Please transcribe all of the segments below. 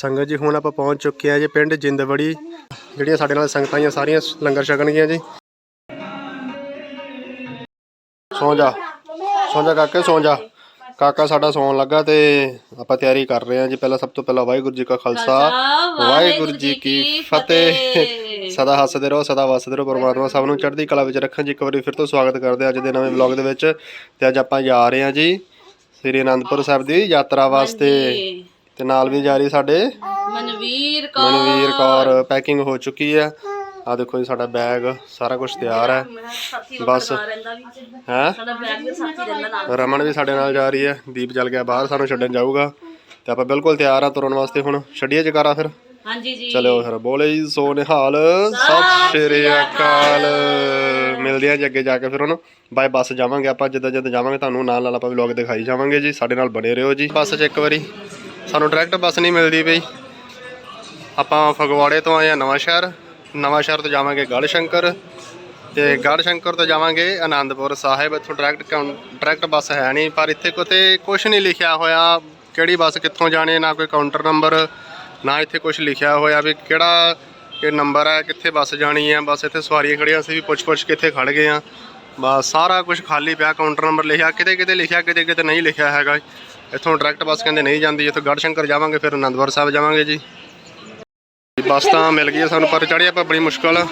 ਸੰਗਤ ਜੀ ਹੁਣ ਆਪਾਂ ਪਹੁੰਚ ਚੁੱਕੇ ਆ ਜੀ ਪਿੰਡ ਜਿੰਦਵੜੀ। ਜਿਹੜੀਆਂ ਸਾਡੇ ਨਾਲ ਸੰਗਤਾਂ ਆਈਆਂ ਸਾਰੀਆਂ ਲੰਗਰ ਛਕਣਗੀਆਂ ਜੀ। ਸੌਂ ਜਾ ਸੌਂ ਜਾ ਕਾਕੇ ਸੌਂ ਜਾ। ਕਾਕਾ ਸਾਡਾ ਸੌਣ ਲੱਗਾ ਤੇ ਆਪਾਂ ਤਿਆਰੀ ਕਰ ਰਹੇ ਹਾਂ ਜੀ। ਪਹਿਲਾਂ ਸਭ ਤੋਂ ਪਹਿਲਾਂ ਵਾਹਿਗੁਰੂ ਜੀ ਕਾ ਖਾਲਸਾ ਵਾਹਿਗੁਰੂ ਜੀ ਕੀ ਫਤਿਹ। ਸਦਾ ਹੱਸਦੇ ਰਹੋ ਸਦਾ ਵਸਦੇ ਰਹੋ ਪਰਮਾਤਮਾ ਸਭ ਨੂੰ ਚੜ੍ਹਦੀ ਕਲਾ ਵਿੱਚ ਰੱਖਣ। ਜੀ ਇੱਕ ਵਾਰੀ ਫਿਰ ਤੋਂ ਸਵਾਗਤ ਕਰਦੇ ਹਾਂ ਅੱਜ ਦੇ ਨਵੇਂ ਵਲੌਗ ਦੇ ਵਿੱਚ। ਤੇ ਅੱਜ ਆਪਾਂ ਜਾ ਰਹੇ ਹਾਂ ਜੀ ਸ੍ਰੀ ਅਨੰਦਪੁਰ ਸਾਹਿਬ ਦੀ ਯਾਤਰਾ ਵਾਸਤੇ। ਤੇ ਨਾਲ ਵੀ ਜਾ ਰਹੀ ਸਾਡੇ ਮਨਵੀਰ ਕੌਰ। ਮਨਵੀਰ ਕੌਰ ਪੈਕਿੰਗ ਹੋ ਚੁੱਕੀ ਹੈ। ਆ ਦੇਖੋ ਜੀ ਸਾਡਾ ਬੈਗ ਸਾਰਾ ਕੁਝ ਤਿਆਰ ਹੈ। ਬਸ। ਵੀ। ਹੈ? ਰਮਨ ਵੀ ਸਾਡੇ ਨਾਲ ਜਾ ਰਹੀ ਹੈ। ਦੀਪ ਚੱਲ ਗਿਆ ਬਾਹਰ ਸਾਨੂੰ ਛੱਡਣ ਜਾਊਗਾ। ਤੇ ਆਪਾਂ ਬਿਲਕੁਲ ਤਿਆਰ ਆ ਤੁਰਨ ਵਾਸਤੇ ਹੁਣ। ਛੱਡੀਏ ਜਕਾਰਾ ਫਿਰ? ਹਾਂਜੀ ਜੀ। ਚਲੋ ਫਿਰ ਬੋਲੇ ਜੀ ਸੋ ਨਿਹਾਲ। ਸਤਿ ਸ਼੍ਰੀ ਅਕਾਲ। ਮਿਲਦੇ ਆ ਜੀ ਅੱਗੇ ਜਾ ਕੇ ਫਿਰ ਹੁਣ। ਬਾਏ ਬੱਸ ਜਾਵਾਂਗੇ ਆਪਾਂ। ਜਿੱਦਾਂ ਜਿੱਦਾਂ ਜਾਵਾਂਗੇ ਤੁਹਾਨੂੰ ਨਾਲ ਨਾਲ ਆਪਾਂ ਵਲੌਗ ਦਿਖਾਈ ਜਾਵਾਂਗੇ ਜੀ। ਸਾਡੇ ਨਾਲ ਬਣੇ ਰਹੋ ਜੀ। ਬੱਸ 'ਚ ਇੱਕ ਵਾਰੀ। ਸਾਨੂੰ ਡਾਇਰੈਕਟ ਬੱਸ ਨਹੀਂ ਮਿਲਦੀ ਬਈ ਆਪਾਂ ਫਗਵਾੜੇ ਤੋਂ ਆਏ ਆ ਨਵਾਂ ਸ਼ਹਿਰ। ਨਵਾਂ ਸ਼ਹਿਰ ਤੋਂ ਜਾਵਾਂਗੇ ਗੜ੍ਹ ਸ਼ੰਕਰ ਤੇ ਗੜ੍ਹ ਸ਼ੰਕਰ ਤੋਂ ਜਾਵਾਂਗੇ ਆਨੰਦਪੁਰ ਸਾਹਿਬ। ਇੱਥੋਂ ਡਾਇਰੈਕਟ ਡਾਇਰੈਕਟ ਬੱਸ ਹੈ ਨਹੀਂ, ਪਰ ਇੱਥੇ ਕੋਤੇ ਕੁਝ ਨਹੀਂ ਲਿਖਿਆ ਹੋਇਆ। ਕਿਹੜੀ ਬੱਸ ਕਿੱਥੋਂ ਜਾਣੀ, ਨਾ ਕੋਈ ਕਾਊਂਟਰ ਨੰਬਰ ਨਾ ਇੱਥੇ ਕੁਝ ਲਿਖਿਆ ਹੋਇਆ ਵੀ ਕਿਹੜਾ ਇਹ ਨੰਬਰ ਹੈ, ਕਿੱਥੇ ਬੱਸ ਜਾਣੀ ਹੈ। ਬਸ ਇੱਥੇ ਸਵਾਰੀਆਂ ਖੜੀਆਂ ਸੀ ਵੀ ਪੁੱਛ ਪੁੱਛ ਕਿੱਥੇ ਇੱਥੇ ਖੜ ਗਏ ਆ ਬਸ ਸਾਰਾ ਕੁਝ ਖਾਲੀ ਪਿਆ ਕਾਊਂਟਰ ਨੰਬਰ ਲਿਖਿਆ ਕਿਤੇ ਕਿਤੇ ਲਿਖਿਆ ਕਿਤੇ ਕਿਤੇ ਨਹੀਂ ਲਿਖਿਆ ਹੈਗਾ। ਇੱਥੋਂ ਡਾਇਰੈਕਟ ਬੱਸ ਕਹਿੰਦੇ ਨਹੀਂ ਜਾਂਦੀ, ਇੱਥੋਂ ਗੜਸ਼ੰਕਰ ਜਾਵਾਂਗੇ, ਫਿਰ ਆਨੰਦਪੁਰ ਸਾਹਿਬ ਜਾਵਾਂਗੇ ਜੀ। ਬੱਸ ਤਾਂ ਮਿਲ ਗਈ ਹੈ ਸਾਨੂੰ, ਪਰ ਚੜ੍ਹੇ ਆਪਾਂ ਬੜੀ ਮੁਸ਼ਕਲ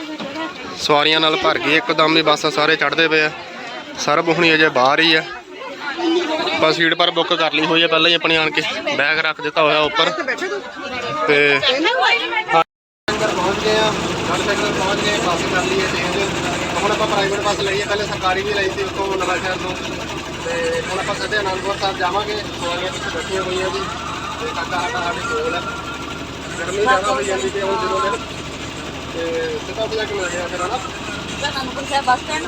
ਸਵਾਰੀਆਂ ਨਾਲ ਭਰ ਗਈ, ਇੱਕਦਮ ਹੀ ਬੱਸ ਸਾਰੇ ਚੜ੍ਹਦੇ ਪਏ ਆ। ਸਰਬ ਹੁਣੀ ਅਜੇ ਬਾਹਰ ਹੀ ਆ। ਆਪਾਂ ਸੀਟ ਪਰ ਬੁੱਕ ਕਰ ਲਈ ਹੋਈ ਹੈ ਪਹਿਲਾਂ ਹੀ ਆਪਣੀ ਆਣ ਕੇ। ਬੈਗ ਰੱਖ ਦਿੱਤਾ ਹੋਇਆ ਉੱਪਰ। ਤੇ ਅੰਦਰ ਪਹੁੰਚ ਗਏ ਆ ਗੜ ਪਹੁੰਚ ਗਏ ਬੱਸ ਕਰ ਲਈ ਹੈ ਚੇਂਜ ਹੁਣ ਆਪਾਂ ਪ੍ਰਾਈਵੇਟ ਬੱਸ ਲਈ ਹੈ ਪਹਿਲੇ ਸਰਕਾਰੀ ਵੀ ਲਈ ਸੀ ਉਤੋਂ ਨਵਾਂ ਸ਼ਹਿਰ ਤੋਂ। ਤੇ ਹੁਣ ਆਪਾਂ ਸਿੱਧੇ ਅਨੰਦਪੁਰ ਸਾਹਿਬ ਜਾਵਾਂਗੇ। ਸਵਾਰੀਆਂ ਪਿੱਛੇ ਬੈਠੀਆਂ ਹੋਈਆਂ ਜੀ। ਤੇ ਕਾਕਾ ਸਾਡਾ ਸਾਡੇ ਕੋਲ ਹੈ ਗਰਮੀ ਜ਼ਿਆਦਾ ਹੋਈ ਜਾਂਦੀ ਤੇ ਹੁਣ ਦਿਨੋਂ ਦਿਨ ਤੇ ਸਿੱਧਾ ਉੱਥੇ ਜਾ ਕੇ ਮਿਲ ਗਿਆ ਫਿਰ ਹਨਾ? Anandpur Sahib bus stand.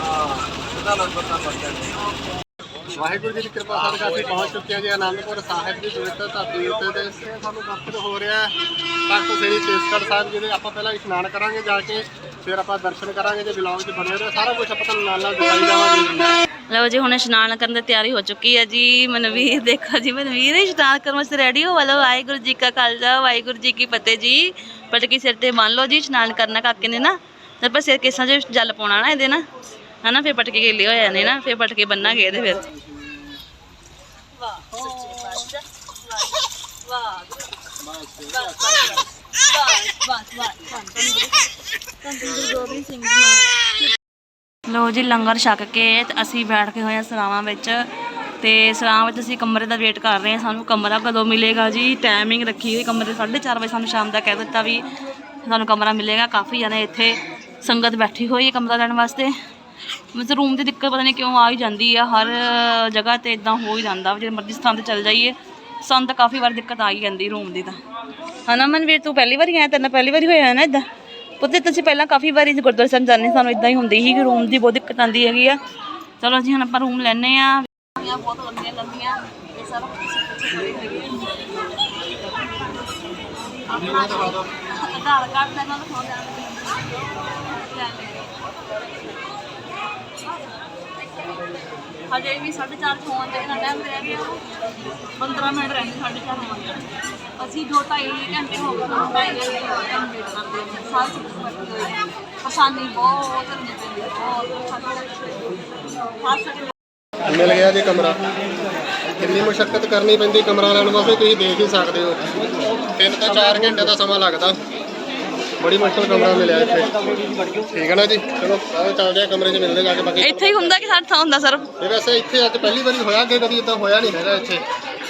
ਹਾਂ ਸਿੱਧਾ ਅਨੰਦਪੁਰ ਸਾਹਿਬ ਬੱਸ ਸਟੈਂਡ। ਵਾਹਿਗੁਰੂ ਜੀ ਦੀ ਕਿਰਪਾ ਸਦਕਾ ਅਸੀਂ ਪਹੁੰਚ ਚੁੱਕੇ ਹਾਂ ਜੀ ਆਨੰਦਪੁਰ ਸਾਹਿਬ ਦੀ ਪਵਿੱਤਰ ਧਰਤੀ ਉੱਤੇ ਤੇ ਇੱਥੇ ਸਾਨੂੰ ਦਰਸ਼ਨ ਹੋ ਰਿਹਾ ਹੈ। ਤਖਤ ਸ੍ਰੀ ਕੇਸਗੜ੍ਹ ਸਾਹਿਬ ਜੀ ਦੇ ਆਪਾਂ ਪਹਿਲਾਂ ਇਸ਼ਨਾਨ ਕਰਾਂਗੇ ਜਾ ਕੇ, ਫਿਰ ਆਪਾਂ ਦਰਸ਼ਨ ਕਰਾਂਗੇ ਜੇ ਵਲੌਗ 'ਚ ਬਣੇ ਰਹੋ। ਸਾਰਾ ਕੁਝ ਆਪਾਂ ਤੁਹਾਨੂੰ ਨਾਲ ਨਾਲ ਦਿਖਾਈ ਜਾਵਾਂਗੇ ਲਓ ਜੀ, ਹੁਣ ਇਸ਼ਨਾਨ ਕਰਨ ਦੀ ਤਿਆਰੀ ਹੋ ਚੁੱਕੀ ਹੈ ਜੀ। ਮਨਵੀਰ, ਦੇਖੋ ਜੀ, ਮਨਵੀਰ ਇਸ਼ਨਾਨ ਕਰਨ ਵਾਸਤੇ ਰੈਡੀ ਹੋ? ਵਾਲੋ ਵਾਹਿਗੁਰੂ ਜੀ ਕਾ ਖਾਲਸਾ, ਵਾਹਿਗੁਰੂ ਜੀ ਕੀ ਫਤਿਹ ਜੀ। ਪਟਕੀ ਸਿਰ ਤੇ ਬੰਨ ਲਓ ਜੀ, ਇਸ਼ਨਾਨ ਕਰਨਾ ਕਾਕੇ ਨੇ ਨਾ। ਤੇ ਪਰ ਸਿਰ ਕੇਸਾਂ 'ਚ ਜਲ ਪਾਉਣਾ ਨਾ ਇਹਦੇ ਨਾ। ਹਨਾ, ਫਿਰ ਪਟਕੇ ਗਿੱਲੇ ਹੋ ਜਾਣੇ ਨਾ, ਫਿਰ ਪਟਕੇ ਬੰਨਾਂਗੇ ਇਹਦੇ ਫਿਰ। ਵਾਹ ਸੱਚੇ ਪਾਤਸ਼ਾਹ ਵਾਹ ਲੋ ਜੀ, ਲੰਗਰ ਛਕ ਕੇ ਅਸੀਂ ਬੈਠ ਕੇ ਹੋਏ ਆ ਸਰਾਵਾਂ ਵਿੱਚ ਤੇ ਸਰਾਵਾਂ ਵਿੱਚ ਅਸੀਂ ਕਮਰੇ ਦਾ ਵੇਟ ਕਰ ਰਹੇ ਹਾਂ। ਸਾਨੂੰ ਕਮਰਾ ਕਦੋਂ ਮਿਲੇਗਾ ਜੀ? ਟਾਈਮਿੰਗ ਰੱਖੀ ਹੋਈ ਕਮਰੇ 4:30 ਵਜੇ ਸਾਨੂੰ ਸ਼ਾਮ ਦਾ ਕਹਿ ਦਿੱਤਾ ਵੀ ਸਾਨੂੰ ਕਮਰਾ ਮਿਲੇਗਾ। ਕਾਫੀ ਜਣੇ ਇੱਥੇ ਸੰਗਤ ਬੈਠੀ ਹੋਈ ਹੈ ਕਮਰਾ ਲੈਣ ਵਾਸਤੇ। ਮਤਲਬ ਰੂਮ ਦੀ ਦਿੱਕਤ ਪਤਾ ਨਹੀਂ ਕਿਉਂ ਆ ਹੀ ਜਾਂਦੀ ਆ ਹਰ ਜਗ੍ਹਾ ਤੇ ਇਦਾਂ ਹੋ ਹੀ ਜਾਂਦਾ ਜੇ ਮਰਜ਼ੀ ਸਥਾਨ ਤੇ ਚੱਲ ਜਾਈਏ ਸਾਨੂੰ ਤਾਂ ਕਾਫੀ ਵਾਰ ਦਿੱਕਤ ਆ ਹੀ ਜਾਂਦੀ ਰੂਮ ਦੀ ਤਾਂ। ਹਨਾ ਮਨਵੀਰ ਤੂੰ ਪਹਿਲੀ ਵਾਰੀ ਆਇਆ ਤੇਰੇ ਨਾਲ ਪਹਿਲੀ ਵਾਰੀ ਹੋਇਆ ਨਾ ਇਦਾਂ ਪੁੱਤੇ ਤੁਸੀਂ ਪਹਿਲਾਂ ਕਾਫੀ ਵਾਰੀ ਗੁਰਦੁਆਰਾ ਸਾਹਿਬ ਜਾਂਦੇ ਸਾਨੂੰ ਇਦਾਂ ਹੀ ਹੁੰਦੀ ਸੀ ਕਿ ਰੂਮ ਦੀ ਬਹੁਤ ਦਿੱਕਤ ਆਉਂਦੀ ਹੈਗੀ ਆ। ਚਲੋ ਜੀ ਹੁਣ ਆਪਾਂ ਰੂਮ ਲੈਣੇ ਆ ਬਹੁਤ ਲੰਬੀਆਂ ਲੰਬੀਆਂ ਇਹ ਸਾਰਾ ਆਧਾਰ ਕਾਰਡ ਨਾਲ ਫੋਨ ਹਜੇ ਵੀ 4:30 ਫੋਨ ਤੇ ਨਾ ਟਾਈਮ ਰਹਿ ਗਿਆ। 15 ਮਿੰਟ ਰਹਿ ਗਏ 4:30 ਹੋਣ ਦੇ ਅਸੀਂ ਦੋ ਢਾਈ ਘੰਟੇ ਹੋ ਗਏ ਦੋ ਢਾਈ ਘੰਟੇ ਹੋ ਗਏ ਕੰਮ ਵੇਟ ਕਰਦੇ ਹਾਂ ਸਾਰ ਸੁਣ ਪਰੇਸ਼ਾਨੀ ਬਹੁਤ ਹੁੰਦੀ ਹੈ, ਬਹੁਤ। ਖਾਸ ਕਰਕੇ ਮਿਲ ਗਿਆ ਜੀ ਕਮਰਾ। ਕਿੰਨੀ ਮੁਸ਼ਕਲ ਕਰਨੀ ਪੈਂਦੀ ਕਮਰਾ ਲੈਣ ਵਾਸਤੇ ਤੁਸੀਂ ਦੇਖ ਹੀ ਸਕਦੇ ਹੋ। ਤਿੰਨ ਤੋਂ 4 ਘੰਟੇ ਦਾ ਸਮਾਂ ਲੱਗਦਾ। ਬੜੀ ਮੁਸ਼ਕਲ ਕਮਰਾ ਮਿਲਿਆ ਇੱਥੇ। ਠੀਕ ਹੈ ਨਾ ਜੀ? ਚਲੋ ਆਓ ਚੱਲਦੇ ਆ ਕਮਰੇ 'ਚ ਮਿਲਦੇ ਜਾ ਕੇ ਬਾਕੀ। ਇੱਥੇ ਹੀ ਹੁੰਦਾ ਕਿ ਸਾਡਾ ਥਾਂ ਹੁੰਦਾ ਸਰ ਇਹ ਵੈਸੇ ਇੱਥੇ ਅੱਜ ਪਹਿਲੀ ਵਾਰੀ ਹੋਇਆ ਅੱਗੇ ਕਦੀ ਇਦਾਂ ਹੋਇਆ ਨਹੀਂ ਹੈਗਾ ਇੱਥੇ।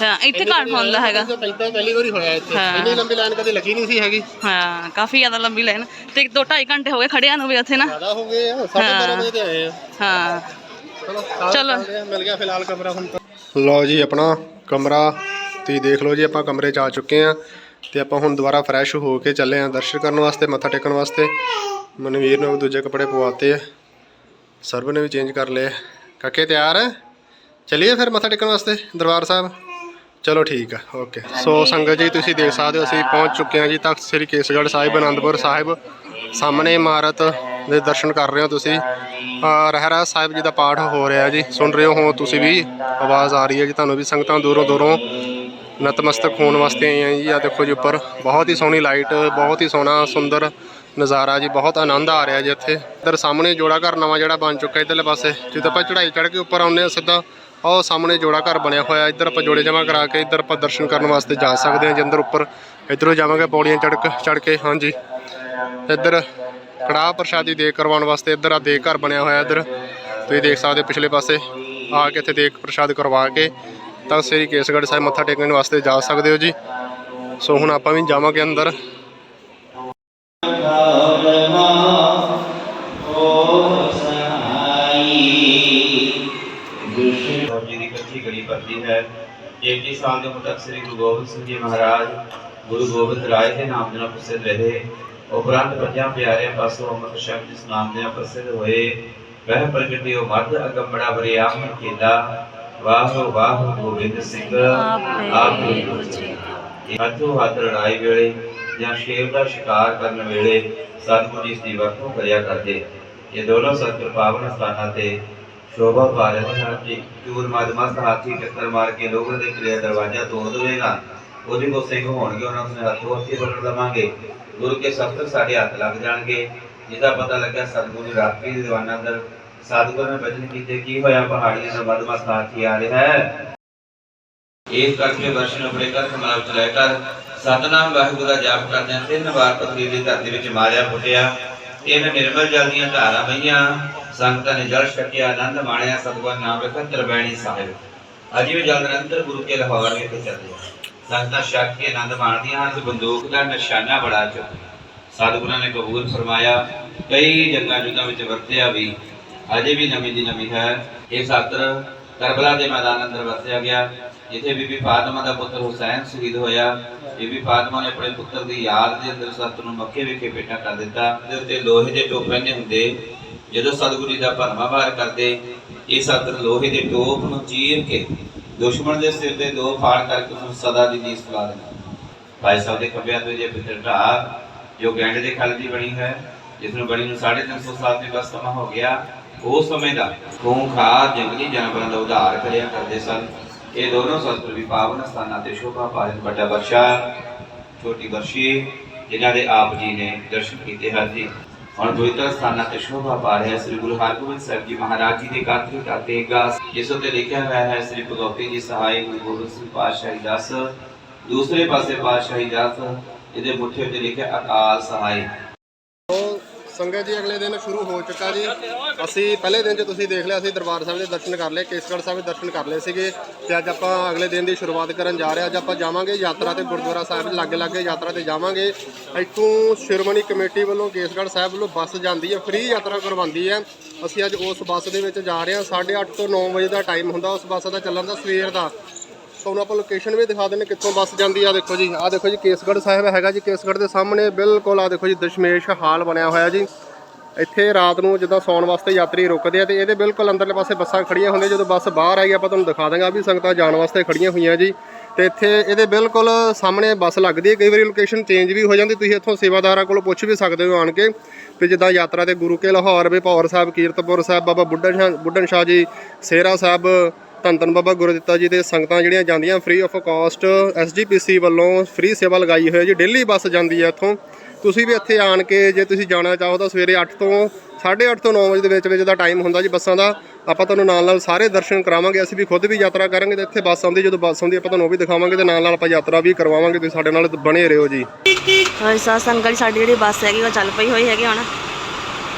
ਹਾਂ ਇੱਥੇ ਘੱਟ ਹੁੰਦਾ ਹੈਗਾ। ਪਹਿਲਾਂ ਪਹਿਲੀ ਵਾਰੀ ਹੋਇਆ ਇੱਥੇ। ਹਾਂ। ਇੰਨੀ ਲੰਬੀ ਲਾਈਨ ਕਦੇ ਲੱਗੀ ਨਹੀਂ ਸੀ ਹੈਗੀ। ਹਾਂ ਕਾਫੀ ਜ਼ਿਆਦਾ ਲੰਬੀ ਲਾਈਨ। ਤੇ ਦੋ ਢਾਈ ਘੰਟੇ ਹੋ ਗਏ ਖੜਿਆਂ ਨੂੰ ਵੀ ਉੱਥੇ ਨਾ। ਜ਼ਿਆਦਾ ਹੋ ਗਏ ਆ 12:30 ਵਜੇ ਤੇ ਆਏ ਆ। ਹਾਂ। ਚਲੋ ਚਲੋ। ਚੱਲਦੇ ਆ, ਮਿਲ ਗਿਆ ਫਿਲਹਾਲ ਕਮਰਾ ਹੁਣ ਤਾਂ। ਲਓ ਜੀ ਆਪਣਾ ਕਮਰਾ। ਤੁਸੀਂ ਦੇਖ ਲਓ ਜੀ ਆਪਾਂ ਕਮਰੇ 'ਚ ਆ ਚੁੱਕੇ ਆ। ਤੇ ਆਪਾਂ ਹੁਣ ਦੁਬਾਰਾ ਫਰੈਸ਼ ਹੋ ਕੇ ਚੱਲੇ ਆ ਦਰਸ਼ਨ ਕਰਨ ਵਾਸਤੇ, ਮੱਥਾ ਟੇਕਣ ਵਾਸਤੇ। ਮਨਵੀਰ ਨੇ ਵੀ ਦੂਜੇ ਕੱਪੜੇ ਪਵਾਤੇ ਆ। ਸਰਬ ਨੇ ਵੀ ਚੇਂਜ ਕਰ ਲਏ ਕਾਕੇ ਤਿਆਰ ਹੈ ਚਲਿਏ ਫਿਰ ਮੱਥਾ ਟੇਕਣ ਵਾਸਤੇ, ਦਰਬਾਰ ਸਾਹਿਬ? ਚਲੋ ਠੀਕ ਆ ਓਕੇ ਸੋ ਸੰਗਤ ਜੀ, ਤੁਸੀਂ ਦੇਖ ਸਕਦੇ ਹੋ, ਅਸੀਂ ਪਹੁੰਚ ਚੁੱਕੇ ਹਾਂ ਜੀ, ਤਖਤ ਸ੍ਰੀ ਕੇਸਗੜ੍ਹ ਸਾਹਿਬ, ਅਨੰਦਪੁਰ ਸਾਹਿਬ। ਸਾਹਮਣੇ ਇਮਾਰਤ ਦੇ ਦਰਸ਼ਨ ਕਰ ਰਹੇ ਹੋ ਤੁਸੀਂ। ਅਹ ਰਹਿਰਾਸ ਸਾਹਿਬ ਜੀ ਦਾ ਪਾਠ ਹੋ ਰਿਹਾ ਜੀ। ਸੁਣ ਰਹੇ ਹੋ ਤੁਸੀਂ ਵੀ ਆਵਾਜ਼ ਆ ਰਹੀ ਹੈ ਜੀ, ਤੁਹਾਨੂੰ ਵੀ ਸੰਗਤਾਂ ਦੂਰੋਂ ਦੂਰੋਂ ਨਤਮਸਤਕ ਹੋਣ ਵਾਸਤੇ ਆਏ ਹਾਂ ਜੀ। ਆ ਦੇਖੋ ਜੀ ਉੱਪਰ, ਬਹੁਤ ਹੀ ਸੋਹਣੀ ਲਾਈਟ ਬਹੁਤ ਹੀ ਸੋਹਣਾ, ਸੁੰਦਰ ਨਜ਼ਾਰਾ ਜੀ, ਬਹੁਤ ਆਨੰਦ ਆ ਰਿਹਾ ਜੀ ਇੱਥੇ। ਇੱਧਰ ਸਾਹਮਣੇ ਜੋੜਾ ਘਰ ਨਵਾਂ ਜਿਹੜਾ ਬਣ ਚੁੱਕਾ ਇੱਧਰਲੇ ਪਾਸੇ। ਜਦੋਂ ਆਪਾਂ ਚੜ੍ਹਾਈ ਚੜ੍ਹ ਕੇ ਉੱਪਰ ਆਉਂਦੇ ਹਾਂ, ਸਿੱਧਾ ਉਹ ਸਾਹਮਣੇ ਜੋੜਾ ਘਰ ਬਣਿਆ ਹੋਇਆ ਇੱਧਰ ਆਪਾਂ ਜੋੜੇ ਜਮਾ ਕਰਾ ਕੇ ਇੱਧਰ ਆਪਾਂ ਦਰਸ਼ਨ ਕਰਨ ਵਾਸਤੇ ਜਾ ਸਕਦੇ ਹਾਂ ਜੀ ਅੰਦਰ ਉੱਪਰ। ਇੱਧਰੋਂ ਜਾਵਾਂਗੇ ਪੌੜੀਆਂ ਚੜ੍ਹ ਕੇ ਚੜ੍ਹ ਕੇ, ਹਾਂਜੀ। ਇੱਧਰ ਕੜਾਹ ਪ੍ਰਸ਼ਾਦੀ ਦੇ ਕਰਵਾਉਣ ਵਾਸਤੇ ਇੱਧਰ ਆ ਦੇਗ ਘਰ ਬਣਿਆ ਹੋਇਆ ਇੱਧਰ। ਤੁਸੀਂ ਦੇਖ ਸਕਦੇ ਹੋ ਪਿਛਲੇ ਪਾਸੇ, ਆ ਕੇ ਇੱਥੇ ਦੇਖ ਪ੍ਰਸ਼ਾਦ ਕਰਵਾ ਕੇ। ਤਾਂ ਸ੍ਰੀ ਕੇਸਗੜ੍ਹ ਸਾਹਿਬ ਮੱਥਾ ਟੇਕਣ ਵਾਸਤੇ ਜਾ ਸਕਦੇ ਹੋ ਜੀ। ਸੋ ਹੁਣ ਆਪਾਂ ਵੀ ਜਾਵਾਂਗੇ ਅੰਦਰ। ਗੁਰੂ ਗੜੀ ਪਰਦੀ ਹੈ। ਜੇਤੀ ਸਾਲ ਦੇ ਮੁਤਕ ਸ੍ਰੀ ਗੁਰੂ ਗੋਬਿੰਦ ਸਿੰਘ ਜੀ ਮਹਾਰਾਜ, ਗੁਰੂ ਗੋਬਿੰਦ ਰਾਏ ਦੇ ਨਾਮ ਦੇ ਨਾਲ ਪ੍ਰਸਿੱਧ ਰਹੇ। ਉਪਰੰਤ ਪੰਜਾਂ ਪਿਆਰਿਆਂ ਪਾਸੋਂ ਅੰਮ੍ਰਿਤ ਸ਼ਬਦ ਜਿਸ ਨਾਮ ਦੇ ਨਾਲ ਪ੍ਰਸਿੱਧ ਹੋਏ। ਵਹਿ ਪ੍ਰਗਟਿਓ ਮਰਦ ਅਗੰਬੜਾ ਬਰਿਆਮ ਕੀਦਾ ਵਾਹ ਵਾਹ ਗੋਬਿੰਦ ਸਿੰਘ। ਆਪੇ ਗੁਰੂ ਜੀ। ਹੱਥੋਂ ਹੱਥ ਲੜਾਈ ਵੇਲੇ ਜਾਂ ਸ਼ੇਰ ਦਾ ਸ਼ਿਕਾਰ ਕਰਨ ਵੇਲੇ ਸਤਿਗੁਰੂ ਜੀ ਇਸ ਦੀ ਵਰਤੋਂ ਕਰਿਆ ਕਰਦੇ। ਇਹ ਦੋਨੋਂ ਸਤਿ ਪਾਵਨ ਸਥਾਨਾਂ ਤੇ ਸ਼ੋਭਾ ਪਾ ਰਹੇ ਹਨ ਕਿ ਚੂਰ ਮਦਮਸਤ ਹਾਥੀ ਟੱਕਰ ਮਾਰ ਕੇ ਲੋਕਾਂ ਦੇ ਕਿਰਿਆ ਦਰਵਾਜ਼ਾ ਤੋੜ ਦੇਵੇਗਾ। ਉਹਦੇ ਕੋ ਸਿੰਘ ਹੋਣਗੇ ਉਹਨਾਂ ਨੂੰ ਹੱਥੋਂ ਹੱਥੀ ਪਕੜ ਲਵਾਂਗੇ। ਗੁਰੂ ਕੇ ਸ਼ਸਤਰ ਸਾਡੇ ਹੱਥ ਲੱਗ ਜਾਣਗੇ। ਜਿਹਦਾ ਪਤਾ ਲੱਗਾ ਸਤਿਗੁਰੂ ਦੀ ਰਾਤਰੀ ਦੇ ਦੀਵਾਨਾਂ ਅੰਦਰ ਸਤਿਗੁਰੂ ਨੇ ਬਚਨ ਕੀਤੇ, ਕੀ ਹੋਇਆ? ਪਹਾੜੀਆਂ ਦਾ ਮਦਮਸਤ ਹਾਥੀ ਆ ਰਿਹਾ ਹੈ? ਇਸ ਕਰਕੇ ਦਰਸ਼ਨ ਆਪਣੇ ਘਰ ਕਮਲਾ ਵਿੱਚ ਲੈ ਕਰ ਸਤਨਾਮ ਵਾਹਿਗੁਰੂ ਦਾ ਜਾਪ ਕਰਦਿਆਂ ਤਿੰਨ ਵਾਰ ਪਥਰੀਲੀ ਧਰਤੀ ਵਿੱਚ ਮਾਰਿਆ ਫੁੱਟਿਆ ਤਿੰਨ ਨਿਰਮਲ ਜਲ ਦੀਆਂ ਧਾਰਾਂ ਵਹੀਆਂ, ਸੰਗਤਾਂ ਨੇ ਜਲ ਛਕਿਆ, ਆਨੰਦ ਮਾਣਿਆ, ਸਤਿਗੁਰ ਨਾਮ ਲਿਖਤ ਤਰਵੈਣੀ ਸਾਹਿਬ। ਅਜੇ ਵੀ ਜਲ ਨਿਰੰਤਰ ਗੁਰੂ ਕੇ ਲਾਹੌਰ ਵਿਖੇ ਚੱਲਦੇ ਸੰਗਤਾਂ ਛਕ ਕੇ ਆਨੰਦ ਮਾਣਦੀਆਂ ਹਨ, ਬੰਦੂਕ ਦਾ ਨਿਸ਼ਾਨਾ ਬੜਾ ਚੁੱਕ ਸਤਿਗੁਰਾਂ ਨੇ ਕਬੂਲ ਫਰਮਾਇਆ, ਕਈ ਜੰਗਾਂ ਜੁਗਾਂ ਵਿੱਚ ਵਰਤਿਆ ਵੀ ਅਜੇ ਵੀ ਨਵੀਂ ਦੀ ਨਵੀਂ ਹੈ। ਇਹ ਸਤਰ ਕਰਬਲਾ ਦੇ ਮੈਦਾਨ ਅੰਦਰ ਵਰਤਿਆ ਗਿਆ, ਜਿੱਥੇ ਬੀਬੀ ਫਾਤਿਮਾ ਦਾ ਪੁੱਤਰ ਹੁਸੈਨ ਸ਼ਹੀਦ ਹੋਇਆ। ਬੀਬੀ ਫਾਤਿਮਾ ਨੇ ਆਪਣੇ ਪੁੱਤਰ ਦੀ ਯਾਦ ਦੇ ਅੰਦਰ ਸਤਰ ਨੂੰ ਮੱਕੇ ਵਿਖੇ ਭੇਟਾ ਕਰ ਦਿੱਤਾ। ਦੇ ਉੱਤੇ ਲੋਹੇ ਦੇ ਟੋਪ ਪਹਿਨੇ ਹੁੰਦੇ, ਜਦੋਂ ਸਤਿਗੁਰੂ ਦਾ ਭਰਮਾ ਵਾਰ ਕਰਦੇ, ਇਹ ਸਤਰ ਲੋਹੇ ਦੇ ਟੋਪ ਨੂੰ ਚੀਰ ਕੇ ਦੁਸ਼ਮਣ ਦੇ ਸਿਰ ਤੇ ਦੋ ਫਾੜ ਕਰਕੇ ਉਸ ਸਦਾ ਦੀ ਨੀਸ ਪਲਾ ਦੇਣਾ ਭਾਈ ਸਾਹਿਬ ਦੇ ਖੱਬੇ ਹੱਥ ਵਿੱਚ ਇਹ ਪਿੱਤਲ ਜੋ ਗੈਂਡ ਦੇ ਖਲ ਦੀ ਬਣੀ ਹੈ, ਜਿਸ ਨੂੰ ਬਣੀ ਨੂੰ 350 ਸਾਲ ਦੇ ਬਸ ਸਮਾਂ ਹੋ ਗਿਆ ਉਸ ਸਮੇਂ ਦਾ ਖੂੰਖਾਰ ਜੰਗਲੀ ਜਾਨਵਰਾਂ ਦਾ ਉਧਾਰ ਕਰਿਆ ਕਰਦੇ ਸਨ। ਇਹ ਦੋਨੋਂ ਸ਼ਸਤਰ ਵੀ ਪਾਵਨ ਸਥਾਨਾਂ ਤੇ ਸ਼ੋਭਾ ਪਾਜਨ ਵੱਡਾ ਬਰਸ਼ਾ ਛੋਟੀ ਬਰਸ਼ੀ ਜਿਨ੍ਹਾਂ ਦੇ ਆਪ ਜੀ ਨੇ ਦਰਸ਼ਨ ਕੀਤੇ ਹਨ ਜੀ। ਹੁਣ ਪਵਿੱਤਰ ਸਥਾਨਾਂ ਤੇ ਸ਼ੋਭਾ ਪਾ ਰਿਹਾ ਸ੍ਰੀ ਗੁਰੂ ਹਰਗੋਬਿੰਦ ਸਾਹਿਬ ਜੀ ਮਹਾਰਾਜ ਜੀ ਦੇ ਕਾਤਰੀ ਦਾ ਤੇਗਾ ਜਿਸ ਉੱਤੇ ਲਿਖਿਆ ਹੋਇਆ ਹੈ, ਸ੍ਰੀ ਭਗਵਤੀ ਜੀ ਸਹਾਈ ਗੁਰੂ ਗੋਬਿੰਦ ਸਿੰਘ ਪਾਤਸ਼ਾਹੀ ਦਸ, ਦੂਸਰੇ ਪਾਸੇ ਪਾਤਸ਼ਾਹੀ ਦਸ ਇਹਦੇ ਮੁੱਠੇ ਉੱਤੇ ਲਿਖਿਆ ਅਕਾਲ ਸਹਾਈ। ਸੰਗਤ ਜੀ, ਅਗਲੇ ਦਿਨ ਸ਼ੁਰੂ ਹੋ ਚੁੱਕਾ ਜੀ। ਅਸੀਂ ਪਹਿਲੇ ਦਿਨ 'ਚ ਤੁਸੀਂ ਦੇਖ ਲਿਆ ਅਸੀਂ ਦਰਬਾਰ ਸਾਹਿਬ ਦੇ ਦਰਸ਼ਨ ਕਰ ਲਏ, ਕੇਸਗੜ੍ਹ ਸਾਹਿਬ ਦੇ ਦਰਸ਼ਨ ਕਰ ਲਏ ਸੀਗੇ ਤੇ ਅੱਜ ਆਪਾਂ ਅਗਲੇ ਦਿਨ ਦੀ ਸ਼ੁਰੂਆਤ ਕਰਨ ਜਾ ਰਹੇ ਹਾਂ। ਅੱਜ ਆਪਾਂ ਜਾਵਾਂਗੇ ਯਾਤਰਾ ਤੇ, ਗੁਰਦੁਆਰਾ ਸਾਹਿਬ ਦੇ ਲਾਗੇ ਲਾਗੇ ਯਾਤਰਾ ਤੇ ਜਾਵਾਂਗੇ। ਇੱਥੋਂ ਸ਼੍ਰੋਮਣੀ ਕਮੇਟੀ ਵੱਲੋਂ ਕੇਸਗੜ੍ਹ ਸਾਹਿਬ ਵੱਲੋਂ ਬੱਸ ਜਾਂਦੀ ਹੈ, ਫ੍ਰੀ ਯਾਤਰਾ ਕਰਵਾਉਂਦੀ ਹੈ। ਅਸੀਂ ਅੱਜ ਉਸ ਬੱਸ ਦੇ ਵਿੱਚ ਜਾ ਰਹੇ ਹਾਂ 8:30 ਤੋਂ 9 ਵਜੇ ਦਾ ਟਾਈਮ ਹੁੰਦਾ, ਉਸ ਬੱਸ ਦਾ ਚੱਲਣ ਦਾ ਸਵੇਰ ਦਾ। ਤੁਹਾਨੂੰ ਆਪਾਂ ਲੋਕੇਸ਼ਨ ਵੀ ਦਿਖਾ ਦਿੰਨੇ ਕਿੱਥੋਂ ਬੱਸ ਜਾਂਦੀ ਆ। ਦੇਖੋ ਜੀ ਆ ਦੇਖੋ ਜੀ, ਕੇਸਗੜ੍ਹ ਸਾਹਿਬ ਹੈਗਾ ਜੀ। ਕੇਸਗੜ੍ਹ ਦੇ ਸਾਹਮਣੇ ਬਿਲਕੁਲ ਆ ਦੇਖੋ ਜੀ, ਦਸ਼ਮੇਸ਼ ਹਾਲ ਬਣਿਆ ਹੋਇਆ ਜੀ। ਇੱਥੇ ਰਾਤ ਨੂੰ ਜਿੱਦਾਂ ਸੌਣ ਵਾਸਤੇ ਯਾਤਰੀ ਰੁਕਦੇ ਆ ਤੇ ਇਹਦੇ ਬਿਲਕੁਲ ਅੰਦਰਲੇ ਪਾਸੇ ਬੱਸਾਂ ਖੜੀਆਂ ਹੁੰਦੀਆਂ। ਜਦੋਂ ਬੱਸ ਬਾਹਰ ਆਈ, ਆਪਾਂ ਤੁਹਾਨੂੰ ਦਿਖਾ ਦਾਂਗੇ ਵੀ ਸੰਗਤਾਂ ਜਾਣ ਵਾਸਤੇ ਖੜੀਆਂ ਹੋਈਆਂ ਜੀ। ਤੇ ਇੱਥੇ ਇਹਦੇ ਬਿਲਕੁਲ ਸਾਹਮਣੇ ਬੱਸ ਲੱਗਦੀ ਹੈ। ਕਈ ਵਾਰੀ ਲੋਕੇਸ਼ਨ ਚੇਂਜ ਵੀ ਹੋ ਜਾਂਦੀ। ਤੁਸੀਂ ਇੱਥੋਂ ਸੇਵਾਦਾਰਾਂ ਕੋਲੋਂ ਪੁੱਛ ਵੀ ਸਕਦੇ ਹੋ ਆਣ ਕੇ। ਵੀ ਜਿੱਦਾਂ ਯਾਤਰਾ ਤੇ ਗੁਰੂ ਕੇ ਲਾਹੌਰ, ਵੀ ਭੌਰ ਸਾਹਿਬ, ਕੀਰਤਪੁਰ ਸਾਹਿਬ, ਬਾਬਾ ਬੁੱਢਣ ਸ਼ਾਹ ਬੁੱਢਣ ਸ਼ਾਹ ਜੀ, ਸੇਰਾ ਸਾਹਿਬ ਧੰਨ ਧੰਨ ਬਾਬਾ ਗੁਰਦਿੱਤਾ ਜੀ ਦੇ ਸੰਗਤਾਂ ਜਿਹੜੀਆਂ ਜਾਂਦੀਆਂ ਫ੍ਰੀ ਆਫ ਕਾਸਟ ਐਸਜੀਪੀਸੀ ਵੱਲੋਂ ਫ੍ਰੀ ਸੇਵਾ ਲਗਾਈ ਹੋਈ ਹੈ ਜੀ। ਡੇਲੀ ਬੱਸ ਜਾਂਦੀ ਹੈ ਇੱਥੋਂ। ਤੁਸੀਂ ਵੀ ਇੱਥੇ ਆਣ ਕੇ ਜੇ ਤੁਸੀਂ ਜਾਣਾ ਚਾਹੋ ਤਾਂ ਸਵੇਰੇ 8 ਤੋਂ 8:30 ਤੋਂ 9 ਵਜੇ ਦੇ ਵਿੱਚ ਵਿੱਚ ਦਾ ਟਾਈਮ ਹੁੰਦਾ ਜੀ ਬੱਸਾਂ ਦਾ। ਆਪਾਂ ਤੁਹਾਨੂੰ ਨਾਲ ਨਾਲ ਸਾਰੇ ਦਰਸ਼ਨ ਕਰਾਵਾਂਗੇ। ਅਸੀਂ ਵੀ ਖੁਦ ਵੀ ਯਾਤਰਾ ਕਰਾਂਗੇ ਤੇ ਇੱਥੇ ਬੱਸ ਆਉਂਦੀ, ਜਦੋਂ ਬੱਸ ਆਉਂਦੀ ਆਪਾਂ ਤੁਹਾਨੂੰ ਉਹ ਵੀ ਦਿਖਾਵਾਂਗੇ ਤੇ ਨਾਲ ਨਾਲ ਆਪਾਂ ਯਾਤਰਾ ਵੀ ਕਰਵਾਵਾਂਗੇ। ਤੁਸੀਂ ਸਾਡੇ ਨਾਲ ਬਣੇ ਰਹੋ ਜੀ। ਹਾਂ ਸਾ ਸੰਗਤ ਦੀ ਸਾਡੀ ਜਿਹੜੀ ਬੱਸ ਹੈਗੀ ਉਹ ਚੱਲ ਪਈ ਹੋਈ ਹੈਗੀ ਹੁਣ।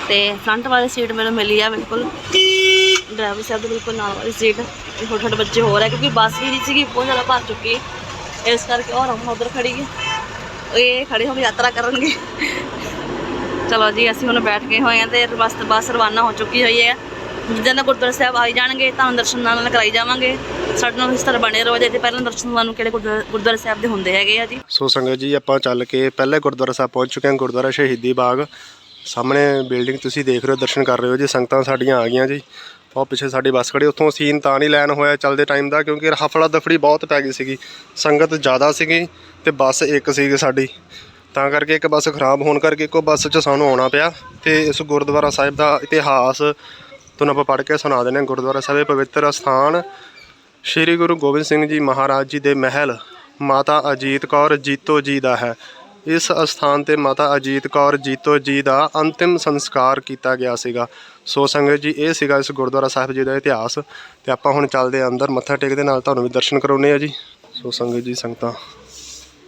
ਤੇ ਫਰੰਟ ਵਾਲੀ ਸੀਟ ਮੈਨੂੰ ਮਿਲੀ ਆ ਬਿਲਕੁਲ। ਡਰਾਈਵਰ ਸਾਹਿਬ ਦੇ ਬਿਲਕੁਲ ਨਾਲ ਵਾਲੀ ਸੀਟ ਛੋਟੇ ਛੋਟੇ ਬੱਚੇ ਹੋਰ ਹੈ ਕਿਉਂਕਿ ਬੱਸ ਵੀ ਨਹੀਂ ਸੀਗੀ, ਬਹੁਤ ਜ਼ਿਆਦਾ ਭਰ ਚੁੱਕੀ ਇਸ ਕਰਕੇ ਔਰ ਰਮ ਉਧਰ ਖੜੀ ਹੈ। ਇਹ ਖੜੇ ਹੋ ਕੇ ਯਾਤਰਾ ਕਰਨਗੇ। ਚਲੋ ਜੀ, ਅਸੀਂ ਹੁਣ ਬੈਠ ਗਏ ਹੋਏ ਆ ਤੇ ਬਸ ਬਸ ਰਵਾਨਾ ਹੋ ਚੁੱਕੀ ਹੋਈ ਹੈ। ਜਿੱਦਾਂ ਦਾ ਗੁਰਦੁਆਰਾ ਸਾਹਿਬ ਆਈ ਜਾਣਗੇ, ਤਾਂ ਦਰਸ਼ਨ ਨਾਲ ਨਾਲ ਕਰਾਈ ਜਾਵਾਂਗੇ। ਸਾਡੇ ਨਾਲ ਇਸ ਤਰ੍ਹਾਂ ਬਣੇ ਰਹੋ ਜੇ ਪਹਿਲਾਂ ਦਰਸ਼ਨ ਤੁਹਾਨੂੰ ਕਿਹੜੇ ਗੁਰਦੁਆਰਾ ਸਾਹਿਬ ਦੇ ਹੁੰਦੇ ਹੈਗੇ ਆ ਜੀ? ਸੋ ਸੰਗਤ ਜੀ, ਆਪਾਂ ਚੱਲ ਕੇ ਪਹਿਲੇ ਗੁਰਦੁਆਰਾ ਸਾਹਿਬ ਪਹੁੰਚ ਚੁੱਕੇ ਹਾਂ, ਗੁਰਦੁਆਰਾ ਸ਼ਹੀਦੀ ਬਾਗ। ਸਾਹਮਣੇ ਬਿਲਡਿੰਗ ਤੁਸੀਂ ਦੇਖ ਰਹੇ ਹੋ, ਦਰਸ਼ਨ ਕਰ ਰਹੇ ਹੋ ਜੀ, ਸੰਗਤਾਂ ਸਾਡੀਆਂ ਆ ਗਈਆਂ ਜੀ। ਉਹ ਪਿੱਛੇ ਸਾਡੀ ਬੱਸ ਖੜੀ, ਉੱਥੋਂ ਸੀਨ ਤਾਂ ਨਹੀਂ ਲੈਣ ਹੋਇਆ ਚੱਲਦੇ ਟਾਈਮ ਦਾ, ਕਿਉਂਕਿ ਹਫੜਾ ਦਫੜੀ ਬਹੁਤ ਪੈ ਗਈ ਸੀਗੀ। ਸੰਗਤ ਜ਼ਿਆਦਾ ਸੀਗੀ ਤੇ ਬੱਸ ਇੱਕ ਸੀਗੀ ਸਾਡੀ। ਤਾਂ ਕਰਕੇ ਇੱਕ ਬੱਸ ਖਰਾਬ ਹੋਣ ਕਰਕੇ ਇੱਕੋ ਬੱਸ 'ਚ ਸਾਨੂੰ ਆਉਣਾ ਪਿਆ ਤੇ ਇਸ ਗੁਰਦੁਆਰਾ ਸਾਹਿਬ ਦਾ ਇਤਿਹਾਸ ਤੁਹਾਨੂੰ ਆਪਾਂ ਪੜ੍ਹ ਕੇ ਸੁਣਾ ਦਿੰਦੇ ਹਾਂ। ਗੁਰਦੁਆਰਾ ਸਾਹਿਬ ਇਹ ਪਵਿੱਤਰ ਸਥਾਨ ਸ਼੍ਰੀ ਗੁਰੂ ਗੋਬਿੰਦ ਸਿੰਘ ਜੀ ਮਹਾਰਾਜ ਜੀ ਦੇ ਮਹਿਲ ਮਾਤਾ ਅਜੀਤ ਕੌਰ ਜੀਤੋ ਜੀ ਦਾ ਹੈ। ਇਸ ਅਸਥਾਨ ਤੇ ਮਾਤਾ ਅਜੀਤ ਕੌਰ ਜੀਤੋ ਜੀ ਦਾ ਅੰਤਿਮ ਸੰਸਕਾਰ ਕੀਤਾ ਗਿਆ ਸੀਗਾ। ਸੋ ਸੰਗਤ ਜੀ, ਇਹ ਸੀਗਾ ਇਸ ਗੁਰਦੁਆਰਾ ਸਾਹਿਬ ਜੀ ਦਾ ਇਤਿਹਾਸ ਤੇ ਆਪਾਂ ਹੁਣ ਚੱਲਦੇ ਹਾਂ ਅੰਦਰ, ਮੱਥਾ ਟੇਕਦੇ ਨਾਲ ਤੁਹਾਨੂੰ ਵੀ ਦਰਸ਼ਨ ਕਰਾਉਨੇ ਆ ਜੀ। ਸੋ ਸੰਗਤ ਜੀ, ਸੰਗਤਾਂ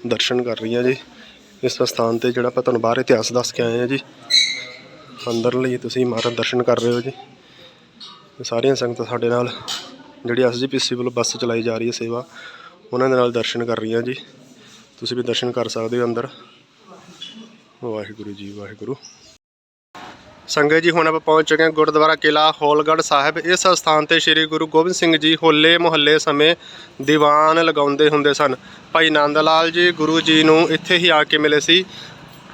ਦਰਸ਼ਨ ਕਰ ਰਹੀਆਂ ਜੀ। ਇਸ ਸਥਾਨ ਤੇ ਜਿਹੜਾ ਆਪਾਂ ਤੁਹਾਨੂੰ ਬਾਹਰ ਇਤਿਹਾਸ ਦੱਸ ਕੇ ਆਏ ਆ ਜੀ। ਅੰਦਰ ਲਈ ਤੁਸੀਂ ਮਹਾਰਾਜ ਦਰਸ਼ਨ ਕਰ ਰਹੇ ਹੋ ਜੀ। ਸਾਰੀਆਂ ਸੰਗਤਾਂ ਸਾਡੇ ਨਾਲ, ਜਿਹੜੀ ਐਸਜੀਪੀਸੀ ਵੱਲੋਂ ਬੱਸ ਚਲਾਈ ਜਾ ਰਹੀ ਹੈ ਸੇਵਾ, ਉਹਨਾਂ ਦੇ ਨਾਲ ਦਰਸ਼ਨ ਕਰ ਰਹੀਆਂ ਜੀ। ਤੁਸੀਂ ਵੀ ਦਰਸ਼ਨ ਕਰ ਸਕਦੇ ਹੋ ਅੰਦਰ। ਵਾਹਿਗੁਰੂ ਜੀ, ਵਾਹਿਗੁਰੂ। ਸੰਗਤ ਜੀ, ਹੁਣ ਆਪਾਂ ਪਹੁੰਚ ਚੁੱਕੇ ਹਾਂ ਗੁਰਦੁਆਰਾ ਕਿਲਾ ਹੋਲਗੜ੍ਹ ਸਾਹਿਬ। ਇਸ ਸਥਾਨ ਤੇ ਸ੍ਰੀ ਗੁਰੂ ਗੋਬਿੰਦ ਸਿੰਘ ਜੀ ਹੋਲੇ ਮੁਹੱਲੇ ਸਮੇਂ ਦੀਵਾਨ ਲਗਾਉਂਦੇ ਹੁੰਦੇ ਸਨ। ਭਾਈ ਨੰਦ ਲਾਲ ਜੀ ਗੁਰੂ ਜੀ ਨੂੰ ਇੱਥੇ ਹੀ ਆ ਕੇ ਮਿਲੇ ਸੀ।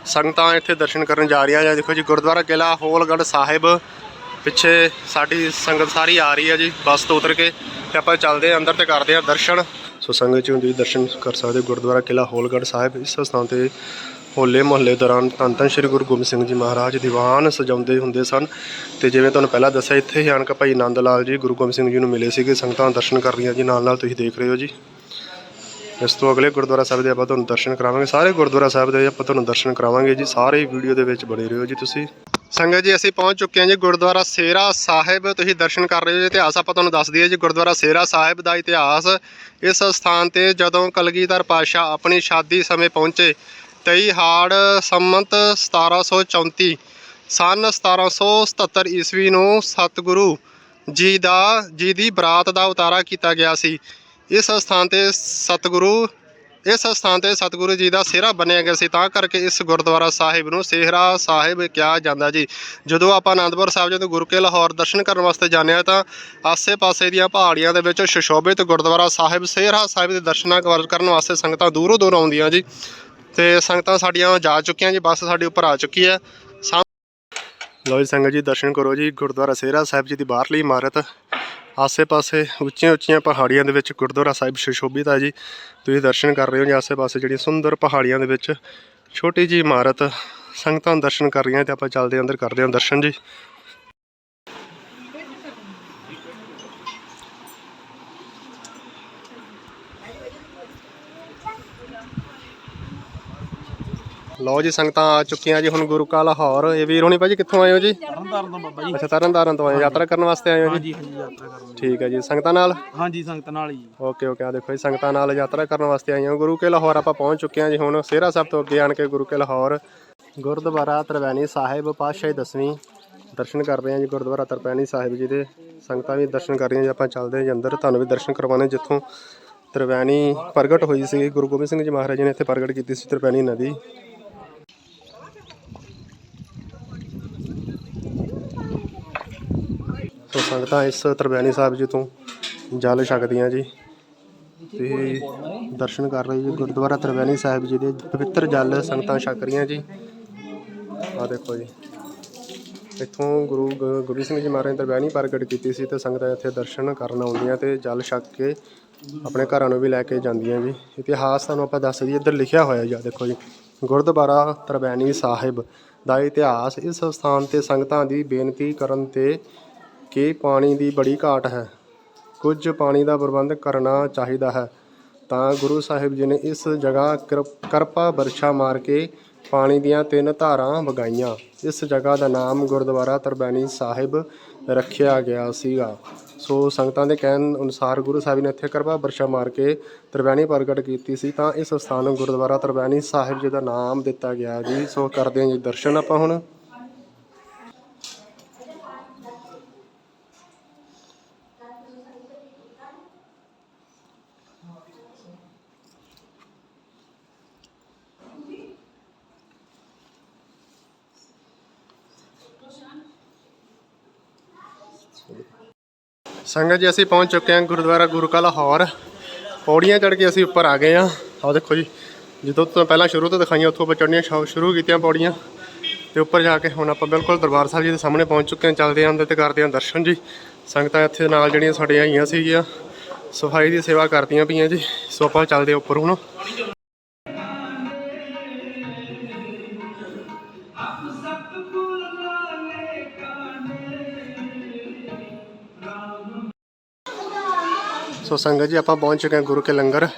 ਸੰਗਤਾਂ ਇੱਥੇ ਦਰਸ਼ਨ ਕਰਨ ਜਾ ਰਹੀਆਂ ਜਾਂ ਦੇਖੋ ਜੀ, ਗੁਰਦੁਆਰਾ ਕਿਲਾ ਹੋਲਗੜ੍ਹ ਸਾਹਿਬ ਪਿੱਛੇ ਸਾਡੀ ਸੰਗਤ ਸਾਰੀ ਆ ਰਹੀ ਹੈ ਜੀ, ਬੱਸ ਤੋਂ ਉਤਰ ਕੇ। ਤੇ ਆਪਾਂ ਚੱਲਦੇ ਹਾਂ, ਅੰਦਰ ਤੇ ਕਰਦੇ ਹਾਂ ਦਰਸ਼ਨ। ਸੋ ਸੰਗਤ ਜੀ, ਹੁਣ ਤੁਸੀਂ ਦਰਸ਼ਨ ਕਰ ਸਕਦੇ ਹੋ ਗੁਰਦੁਆਰਾ ਕਿਲਾ ਹੋਲਗੜ੍ਹ ਸਾਹਿਬ। ਇਸ ਸਥਾਨ ਤੇ ਹੋਲੇ ਮੁਹੱਲੇ ਦੌਰਾਨ ਧੰਨ ਧੰਨ ਸ੍ਰੀ ਗੁਰੂ ਗੋਬਿੰਦ ਸਿੰਘ ਜੀ ਮਹਾਰਾਜ ਦੀਵਾਨ ਸਜਾਉਂਦੇ ਹੁੰਦੇ ਸਨ। ਤੇ ਜਿਵੇਂ ਤੁਹਾਨੂੰ ਪਹਿਲਾਂ ਦੱਸਿਆ, ਇੱਥੇ ਹੀ ਆਣ ਕੇ ਭਾਈ ਨੰਦ ਲਾਲ ਜੀ, ਗੁਰੂ ਗੋਬਿੰਦ ਸਿੰਘ ਜੀ ਨੂੰ ਮਿਲੇ ਸੀਗੇ। ਸੰਗਤਾਂ ਦਰਸ਼ਨ ਕਰ ਰਹੀਆਂ ਜੀ ਨਾਲ ਨਾਲ ਤੁਸੀਂ ਦੇਖ ਰਹੇ ਹੋ ਜੀ। ਇਸ ਤੋਂ ਅਗਲੇ ਗੁਰਦੁਆਰਾ ਸਾਹਿਬ ਦੇ ਆਪਾਂ ਤੁਹਾਨੂੰ ਦਰਸ਼ਨ ਕਰਾਵਾਂਗੇ। ਸਾਰੇ ਗੁਰਦੁਆਰਾ ਸਾਹਿਬ ਦੇ ਆਪਾਂ ਤੁਹਾਨੂੰ ਦਰਸ਼ਨ ਕਰਾਵਾਂਗੇ ਜੀ। ਸਾਰੇ ਵੀਡੀਓ ਦੇ ਵਿੱਚ ਬਣੇ ਰਹੋ ਜੀ ਤੁਸੀਂ। ਸੰਗਤ ਜੀ, ਅਸੀਂ ਪਹੁੰਚ ਚੁੱਕੇ ਹਾਂ ਜੀ ਗੁਰਦੁਆਰਾ ਸੇਰਾ ਸਾਹਿਬ। ਤੁਸੀਂ ਦਰਸ਼ਨ ਕਰ ਰਹੇ ਹੋ ਜੀ ਇਤਿਹਾਸ ਆਪਾਂ ਤੁਹਾਨੂੰ ਦੱਸ ਦਈਏ ਜੀ। ਗੁਰਦੁਆਰਾ ਸੇਰਾ ਸਾਹਿਬ ਦਾ ਇਤਿਹਾਸ ਇਸ ਸਥਾਨ ਤੇ ਜਦੋਂ ਕਲਗੀਧਰ ਪਾਤਸ਼ਾਹ ਆਪਣੀ ਸ਼ਾਦੀ ਸਮੇਂ ਪਹੁੰਚੇ 23 ਹਾੜ ਸੰਮਤ 1734 ਸਨ 1777 ਈਸਵੀ ਨੂੰ ਸਤਿਗੁਰੂ ਜੀ ਦਾ, ਜੀ ਦੀ ਬਰਾਤ ਦਾ ਉਤਾਰਾ ਕੀਤਾ ਗਿਆ ਸੀ। ਇਸ ਸਥਾਨ ਤੇ ਸਤਿਗੁਰੂ, ਇਸ ਸਥਾਨ ਤੇ ਸਤਿਗੁਰੂ ਜੀ ਦਾ ਸਿਹਰਾ ਬਣਿਆ ਗਿਆ ਸੀ। ਤਾਂ ਕਰਕੇ ਇਸ ਗੁਰਦੁਆਰਾ ਸਾਹਿਬ ਨੂੰ ਸਿਹਰਾ ਸਾਹਿਬ ਕਿਹਾ ਜਾਂਦਾ ਜੀ। ਜਦੋਂ ਆਪਾਂ ਆਨੰਦਪੁਰ ਸਾਹਿਬ ਜਦੋਂ ਗੁਰੂ ਕੇ ਲਾਹੌਰ ਦਰਸ਼ਨ ਕਰਨ ਵਾਸਤੇ ਜਾਂਦੇ ਹਾਂ ਤਾਂ ਆਸੇ-ਪਾਸੇ ਦੀਆਂ ਪਹਾੜੀਆਂ ਦੇ ਵਿੱਚ ਸੁਸ਼ੋਭਿਤ ਗੁਰਦੁਆਰਾ ਸਾਹਿਬ, ਸਿਹਰਾ ਸਾਹਿਬ ਦੇ ਦਰਸ਼ਨਾਂ ਕਰਨ ਵਾਸਤੇ ਸੰਗਤਾਂ ਦੂਰੋਂ ਦੂਰ ਆਉਂਦੀਆਂ ਜੀ। ਤੇ ਸੰਗਤਾਂ ਸਾਡੀਆਂ ਜਾ ਚੁੱਕੀਆਂ ਜੀ, ਬੱਸ ਸਾਡੇ ਉੱਪਰ ਆ ਚੁੱਕੀ ਹੈ। ਲੋ ਜੀ ਸੰਗਤ ਜੀ, ਦਰਸ਼ਨ ਕਰੋ ਜੀ, ਗੁਰਦੁਆਰਾ ਸੇਰਾ ਸਾਹਿਬ ਜੀ ਦੀ ਬਾਹਰਲੀ ਇਮਾਰਤ। ਆਸੇ-ਪਾਸੇ ਉੱਚੀਆਂ ਉੱਚੀਆਂ ਪਹਾੜੀਆਂ ਦੇ ਵਿੱਚ ਗੁਰਦੁਆਰਾ ਸਾਹਿਬ ਸੁਸ਼ੋਭਿਤ ਹੈ ਜੀ। ਤੁਸੀਂ ਦਰਸ਼ਨ ਕਰ ਰਹੇ ਹੋ ਜੀ, ਆਸੇ-ਪਾਸੇ ਜਿਹੜੀਆਂ ਸੁੰਦਰ ਪਹਾੜੀਆਂ ਦੇ ਵਿੱਚ। ਛੋਟੀ ਜੀ ਇਮਾਰਤ। ਸੰਗਤਾਂ ਦਰਸ਼ਨ ਕਰ ਰਹੀਆਂ ਤੇ ਆਪਾਂ ਚੱਲਦੇ ਹਾਂ, ਅੰਦਰ ਕਰਦੇ ਹਾਂ ਦਰਸ਼ਨ ਜੀ। ਲਓ ਜੀ ਸੰਗਤਾਂ ਆ ਚੁੱਕੀਆਂ ਜੀ ਹੁਣ ਗੁਰੂ ਕਾ ਲਾਹੌਰ। ਇਹ ਵੀਰ ਹੋਣੀ ਭਾਜੀ ਕਿੱਥੋਂ ਆਏ ਹੋ ਜੀ? ਤਰਨਤਾਰਨ ਤੋਂ ਬਾਬਾ ਜੀ। ਅੱਛਾ ਤਰਨਤਾਰਨ ਤੋਂ ਆਏ ਹੋ, ਯਾਤਰਾ ਕਰਨ ਵਾਸਤੇ ਆਏ ਹੋ ਜੀ? ਹਾਂਜੀ ਹਾਂਜੀ ਯਾਤਰਾ ਕਰਨ ਠੀਕ ਹੈ ਜੀ। ਸੰਗਤਾਂ ਨਾਲ? ਹਾਂਜੀ ਸੰਗਤ ਨਾਲ ਹੀ ਓਕੇ ਓਕੇ। ਆ ਦੇਖੋ ਜੀ ਸੰਗਤਾਂ ਨਾਲ ਯਾਤਰਾ ਕਰਨ ਵਾਸਤੇ ਆਈਆਂ ਗੁਰੂ ਕੇ ਲਾਹੌਰ ਆਪਾਂ ਪਹੁੰਚ ਚੁੱਕੇ ਹਾਂ ਜੀ ਹੁਣ। ਸੇਰਾ ਸਾਹਿਬ ਤੋਂ ਅੱਗੇ ਆਣ ਕੇ ਗੁਰੂ ਕੇ ਲਾਹੌਰ। ਗੁਰਦੁਆਰਾ ਤਰਵੈਣੀ ਸਾਹਿਬ ਪਾਤਸ਼ਾਹੀ ਦਸਵੀਂ। ਦਰਸ਼ਨ ਕਰ ਰਹੇ ਹਾਂ ਜੀ ਗੁਰਦੁਆਰਾ ਤਰਵੈਣੀ ਸਾਹਿਬ ਜੀ ਦੇ। ਸੰਗਤਾਂ ਵੀ ਦਰਸ਼ਨ ਕਰ ਰਹੀਆਂ ਜੀ। ਆਪਾਂ ਚੱਲਦੇ ਹਾਂ ਜੀ ਅੰਦਰ। ਤੁਹਾਨੂੰ ਵੀ ਦਰਸ਼ਨ ਕਰਵਾਉਣੇ ਜਿੱਥੋਂ ਤਰਵੈਣੀ ਪ੍ਰਗਟ ਹੋਈ ਸੀ। ਗੁਰੂ ਗੋਬਿੰਦ ਸਿੰਘ ਜੀ ਮਹਾਰਾਜ ਜੀ ਨੇ ਇੱਥੇ ਪ੍ਰਗਟ ਕੀਤੀ ਸੀ ਤਰਵੈਣੀ ਨਦੀ। ਸੋ ਸੰਗਤਾਂ ਇਸ ਤਰਵੈਣੀ ਸਾਹਿਬ ਜੀ ਤੋਂ ਜਲ ਛਕਦੀਆਂ ਜੀ ਤੇ ਦਰਸ਼ਨ ਕਰ ਰਹੇ ਜੀ। ਗੁਰਦੁਆਰਾ ਤਰਵੈਣੀ ਸਾਹਿਬ ਜੀ ਦੇ ਪਵਿੱਤਰ ਜਲ ਸੰਗਤਾਂ ਛਕ ਰਹੀਆਂ ਜੀ। ਆ ਦੇਖੋ ਜੀ। ਇੱਥੋਂ ਗੁਰੂ ਗ- ਗੋਬਿੰਦ ਸਿੰਘ ਜੀ ਮਹਾਰਾਜ ਨੇ ਤਰਵੈਣੀ ਪ੍ਰਗਟ ਕੀਤੀ ਸੀ ਤੇ ਸੰਗਤਾਂ ਇੱਥੇ ਦਰਸ਼ਨ ਕਰਨ ਆਉਂਦੀਆਂ ਤੇ ਜਲ ਛਕ ਕੇ ਆਪਣੇ ਘਰਾਂ ਨੂੰ ਵੀ ਲੈ ਕੇ ਜਾਂਦੀਆਂ ਜੀ। ਇਤਿਹਾਸ ਤੁਹਾਨੂੰ ਆਪਾਂ ਦੱਸ ਦਈਏ, ਇੱਧਰ ਲਿਖਿਆ ਹੋਇਆ ਜੀ ਦੇਖੋ ਜੀ। ਗੁਰਦੁਆਰਾ ਤਰਵੈਣੀ ਸਾਹਿਬ ਦਾ ਇਤਿਹਾਸ ਇਸ ਸਥਾਨ ਤੇ ਸੰਗਤਾਂ ਦੀ ਬੇਨਤੀ ਕਰਨ ਤੇ ਕਿ ਪਾਣੀ ਦੀ ਬੜੀ ਘਾਟ ਹੈ। ਕੁਝ ਪਾਣੀ ਦਾ ਪ੍ਰਬੰਧ ਕਰਨਾ ਚਾਹੀਦਾ ਹੈ। ਤਾਂ ਗੁਰੂ ਸਾਹਿਬ ਜੀ ਨੇ ਇਸ ਜਗ੍ਹਾ ਕਿਰਪ- ਕਿਰਪਾ ਵਰਸ਼ਾ ਮਾਰ ਕੇ ਪਾਣੀ ਦੀਆਂ ਤਿੰਨ ਧਾਰਾਂ ਵਗਾਈਆਂ। ਇਸ ਜਗ੍ਹਾ ਦਾ ਨਾਮ ਗੁਰਦੁਆਰਾ ਤਰਬੈਣੀ ਸਾਹਿਬ ਰੱਖਿਆ ਗਿਆ ਸੀਗਾ। ਸੋ ਸੰਗਤਾਂ ਦੇ ਕਹਿਣ ਅਨੁਸਾਰ ਗੁਰੂ ਸਾਹਿਬ ਨੇ ਇੱਥੇ ਕਿਰਪਾ ਵਰਸ਼ਾ ਮਾਰ ਕੇ ਤਰਬੈਣੀ ਪ੍ਰਗਟ ਕੀਤੀ ਸੀ। ਤਾਂ ਇਸ ਸਥਾਨ ਨੂੰ ਗੁਰਦੁਆਰਾ ਤਰਬੈਣੀ ਸਾਹਿਬ ਜੀ ਦਾ ਨਾਮ ਦਿੱਤਾ ਗਿਆ ਜੀ। ਸੋ ਕਰਦੇ ਹਾਂ ਜੀ ਦਰਸ਼ਨ ਆਪਾਂ ਹੁਣ। ਸੰਗਤ ਜੀ, ਅਸੀਂ ਪਹੁੰਚ ਚੁੱਕੇ ਹਾਂ ਗੁਰਦੁਆਰਾ ਗੁਰੂ ਕਾ ਲਾਹੌਰ ਪੌੜੀਆਂ ਚੜ੍ਹ ਕੇ ਅਸੀਂ ਉੱਪਰ ਆ ਗਏ ਹਾਂ। ਆਹ ਦੇਖੋ ਜੀ, ਜਦੋਂ ਤੋਂ ਪਹਿਲਾਂ ਸ਼ੁਰੂ ਤੋਂ ਦਿਖਾਈਆਂ, ਉੱਥੋਂ ਆਪਾਂ ਚੜ੍ਹਨੀਆਂ ਸ਼ੁਰੂ ਕੀਤੀਆਂ ਪੌੜੀਆਂ। ਤੇ ਉੱਪਰ ਜਾ ਕੇ ਹੁਣ ਆਪਾਂ ਬਿਲਕੁਲ ਦਰਬਾਰ ਸਾਹਿਬ ਜੀ ਦੇ ਸਾਹਮਣੇ ਪਹੁੰਚ ਚੁੱਕੇ ਹਾਂ, ਚੱਲਦੇ ਹਾਂ, ਅੰਦਰ ਤੇ ਕਰਦੇ ਹਾਂ ਦਰਸ਼ਨ ਜੀ। ਸੰਗਤਾਂ ਇੱਥੇ ਨਾਲ ਜਿਹੜੀਆਂ ਸਾਡੀਆਂ ਆਈਆਂ ਸੀਗੀਆਂ, ਸਫ਼ਾਈ ਦੀ ਸੇਵਾ ਕਰਦੀਆਂ ਪਈਆਂ ਜੀ। ਸੋ ਆਪਾਂ ਚੱਲਦੇ ਹਾਂ ਉੱਪਰ ਹੁਣ। ਸੋ ਸੰਗਤ ਜੀ, ਆਪਾਂ ਪਹੁੰਚ ਚੁੱਕੇ ਹਾਂ ਗੁਰੂ ਕੇ ਲੰਗਰ।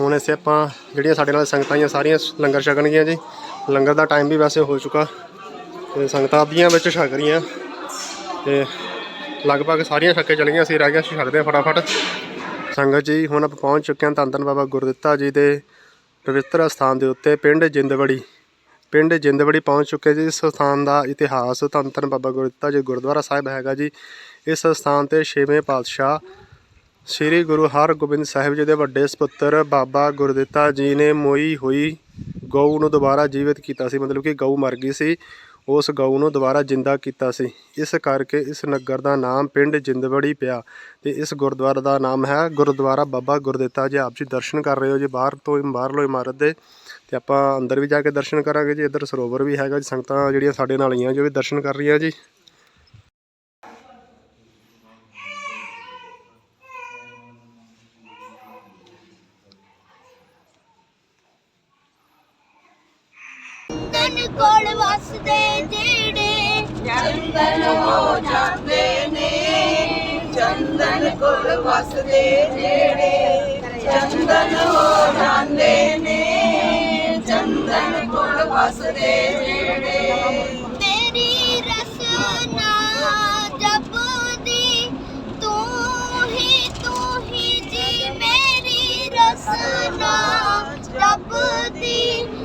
ਹੁਣ ਅਸੀਂ ਆਪਾਂ ਜਿਹੜੀਆਂ ਸਾਡੇ ਨਾਲ ਸੰਗਤਾਂ ਆਈਆਂ ਸਾਰੀਆਂ ਲੰਗਰ ਛਕਣਗੀਆਂ ਜੀ। ਲੰਗਰ ਦਾ ਟਾਈਮ ਵੀ ਵੈਸੇ ਹੋ ਚੁੱਕਾ। ਤੇ ਸੰਗਤਾਂ ਅੱਧੀਆਂ ਵਿੱਚ ਛਕ ਰਹੀਆਂ। ਤੇ ਲਗਭਗ ਸਾਰੀਆਂ ਛੱਕੇ ਚਲੀਆਂ ਅਸੀਂ ਰਹਿ ਗਿਆ ਛਕਦੇ ਹਾਂ ਫਟਾਫਟ। ਸੰਗਤ ਜੀ, ਹੁਣ ਆਪਾਂ ਪਹੁੰਚ ਚੁੱਕੇ ਹਾਂ ਧੰਨ ਧੰਨ ਬਾਬਾ ਗੁਰਦਿੱਤਾ ਜੀ ਦੇ ਪਵਿੱਤਰ ਸਥਾਨ ਦੇ ਉੱਤੇ, ਪਿੰਡ ਜਿੰਦਵੜੀ। ਪਿੰਡ ਜਿੰਦਵੜੀ ਪਹੁੰਚ ਚੁੱਕੇ ਜੀ। ਇਸ ਸਥਾਨ ਦਾ ਇਤਿਹਾਸ ਧੰਨ ਧੰਨ ਬਾਬਾ ਗੁਰਦਿੱਤਾ ਜੀ ਗੁਰਦੁਆਰਾ ਸਾਹਿਬ ਹੈਗਾ ਜੀ। ਇਸ ਸਥਾਨ ਤੇ ਛੇਵੇਂ ਪਾਤਸ਼ਾਹ ਸ੍ਰੀ ਗੁਰੂ ਹਰਗੋਬਿੰਦ ਸਾਹਿਬ ਜੀ ਦੇ ਵੱਡੇ ਸੁਪੁੱਤਰ ਬਾਬਾ ਗੁਰਦਿੱਤਾ ਜੀ ਨੇ ਮੋਈ ਹੋਈ ਗਊ ਨੂੰ ਦੁਬਾਰਾ ਜੀਵਿਤ ਕੀਤਾ ਸੀ, ਮਤਲਬ ਕਿ ਗਊ ਮਰ ਗਈ ਸੀ, ਉਸ ਗਊ ਨੂੰ ਦੁਬਾਰਾ ਜਿੰਦਾ ਕੀਤਾ ਸੀ। ਇਸ ਕਰਕੇ ਇਸ ਨਗਰ ਦਾ ਨਾਮ ਪਿੰਡ ਜਿੰਦਵੜੀ ਪਿਆ ਤੇ ਇਸ ਗੁਰਦੁਆਰਾ ਦਾ ਨਾਮ ਹੈ ਗੁਰਦੁਆਰਾ ਬਾਬਾ ਗੁਰਦਿੱਤਾ। ਜੀ ਆਪ ਜੀ ਦਰਸ਼ਨ ਕਰ ਰਹੇ ਹੋ ਜੀ, ਬਾਹਰ ਤੋਂ ਬਾਹਰਲੋ ਇਮਾਰਤ ਦੇ, ਤੇ ਆਪਾਂ ਅੰਦਰ ਵੀ ਜਾ ਕੇ ਦਰਸ਼ਨ ਕਰਾਂਗੇ ਜੀ। ਇੱਧਰ ਸਰੋਵਰ ਵੀ ਹੈਗਾ ਜੀ, ਸੰਗਤਾਂ ਜਿਹੜੀਆਂ ਸਾਡੇ ਨਾਲ ਆਈਆਂ ਜੋ ਵੀ ਦਰਸ਼ਨ ਕਰ ਰਹੀਆਂ ਜੀ ਤਨ ਕੋਲ ਵਸਦੇ ਜਿਹੜੇ ਚੰਦਨ ਹੋ ਜਾਂਦੇ ਨੇ, ਚੰਦਨ ਕੋਲ ਵਸਦੇ ਜਿਹੜੇ ਚੰਦਨ ਹੋ ਜਾਂਦੇ ਨੇ, ਚੰਦਨ ਕੋਲ ਵਸਦੇ ਜਿਹੜੇ ਤੇਰੀ ਰਸਨਾ ਜਪਦੀ, ਤੂੰ ਹੀ ਤੂੰ ਹੀ ਜੀ ਮੇਰੀ ਰਸਨਾ ਜਪਦੀ।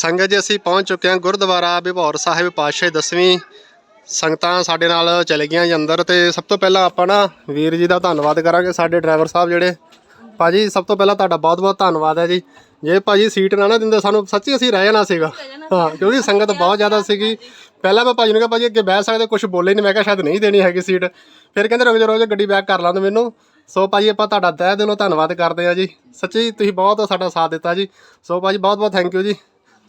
ਸੰਗਤ ਜੀ, ਅਸੀਂ ਪਹੁੰਚ ਚੁੱਕੇ ਹਾਂ ਗੁਰਦੁਆਰਾ ਬਿਭੌਰ ਸਾਹਿਬ ਪਾਤਸ਼ਾਹੀ ਦਸਵੀਂ। ਸੰਗਤਾਂ ਸਾਡੇ ਨਾਲ ਚਲੇ ਗਈਆਂ ਜੀ ਅੰਦਰ ਤੇ ਸਭ ਤੋਂ ਪਹਿਲਾਂ ਆਪਾਂ ਨਾ ਵੀਰ ਜੀ ਦਾ ਧੰਨਵਾਦ ਕਰਾਂਗੇ, ਸਾਡੇ ਡਰਾਈਵਰ ਸਾਹਿਬ ਜਿਹੜੇ। ਭਾਜੀ, ਸਭ ਤੋਂ ਪਹਿਲਾਂ ਤੁਹਾਡਾ ਬਹੁਤ-ਬਹੁਤ ਧੰਨਵਾਦ ਹੈ ਜੀ। ਜੇ ਭਾਜੀ ਸੀਟ ਨਾ ਨਾ ਦਿੰਦੇ, ਸਾਨੂੰ ਸੱਚੀ ਅਸੀਂ ਰਹਿ ਜਾਣਾ ਸੀਗਾ। ਹਾਂ, ਕਿਉਂਕਿ ਸੰਗਤ ਬਹੁਤ ਜ਼ਿਆਦਾ ਸੀਗੀ। ਪਹਿਲਾਂ ਮੈਂ ਭਾਜੀ ਨੂੰ ਕਿਹਾ, ਭਾਜੀ, ਅੱਗੇ ਬਹਿ ਸਕਦੇ ਕੁਝ ਬੋਲੇ ਨਹੀਂ ਮੈਂ ਕਿਹਾ, ਸ਼ਾਇਦ ਨਹੀਂ ਦੇਣੀ ਹੈਗੀ ਸੀਟ। ਫਿਰ ਕਹਿੰਦੇ ਰੁਕ ਜਾ ਰੁਕ ਗੱਡੀ ਬੈਕ ਕਰ ਲਾਂਦੇ ਮੈਨੂੰ। ਸੋ ਭਾਜੀ, ਆਪਾਂ ਤੁਹਾਡਾ ਤਹਿ ਦਿਲੋਂ ਧੰਨਵਾਦ ਕਰਦੇ ਆ ਜੀ। ਸੱਚੀ ਤੁਸੀਂ ਬਹੁਤ ਸਾਡਾ ਸਾਥ ਦਿੱਤਾ ਜੀ। ਸੋ ਭਾਜੀ ਬਹੁਤ ਬਹੁਤ ਥੈਂਕ ਯੂ ਜੀ।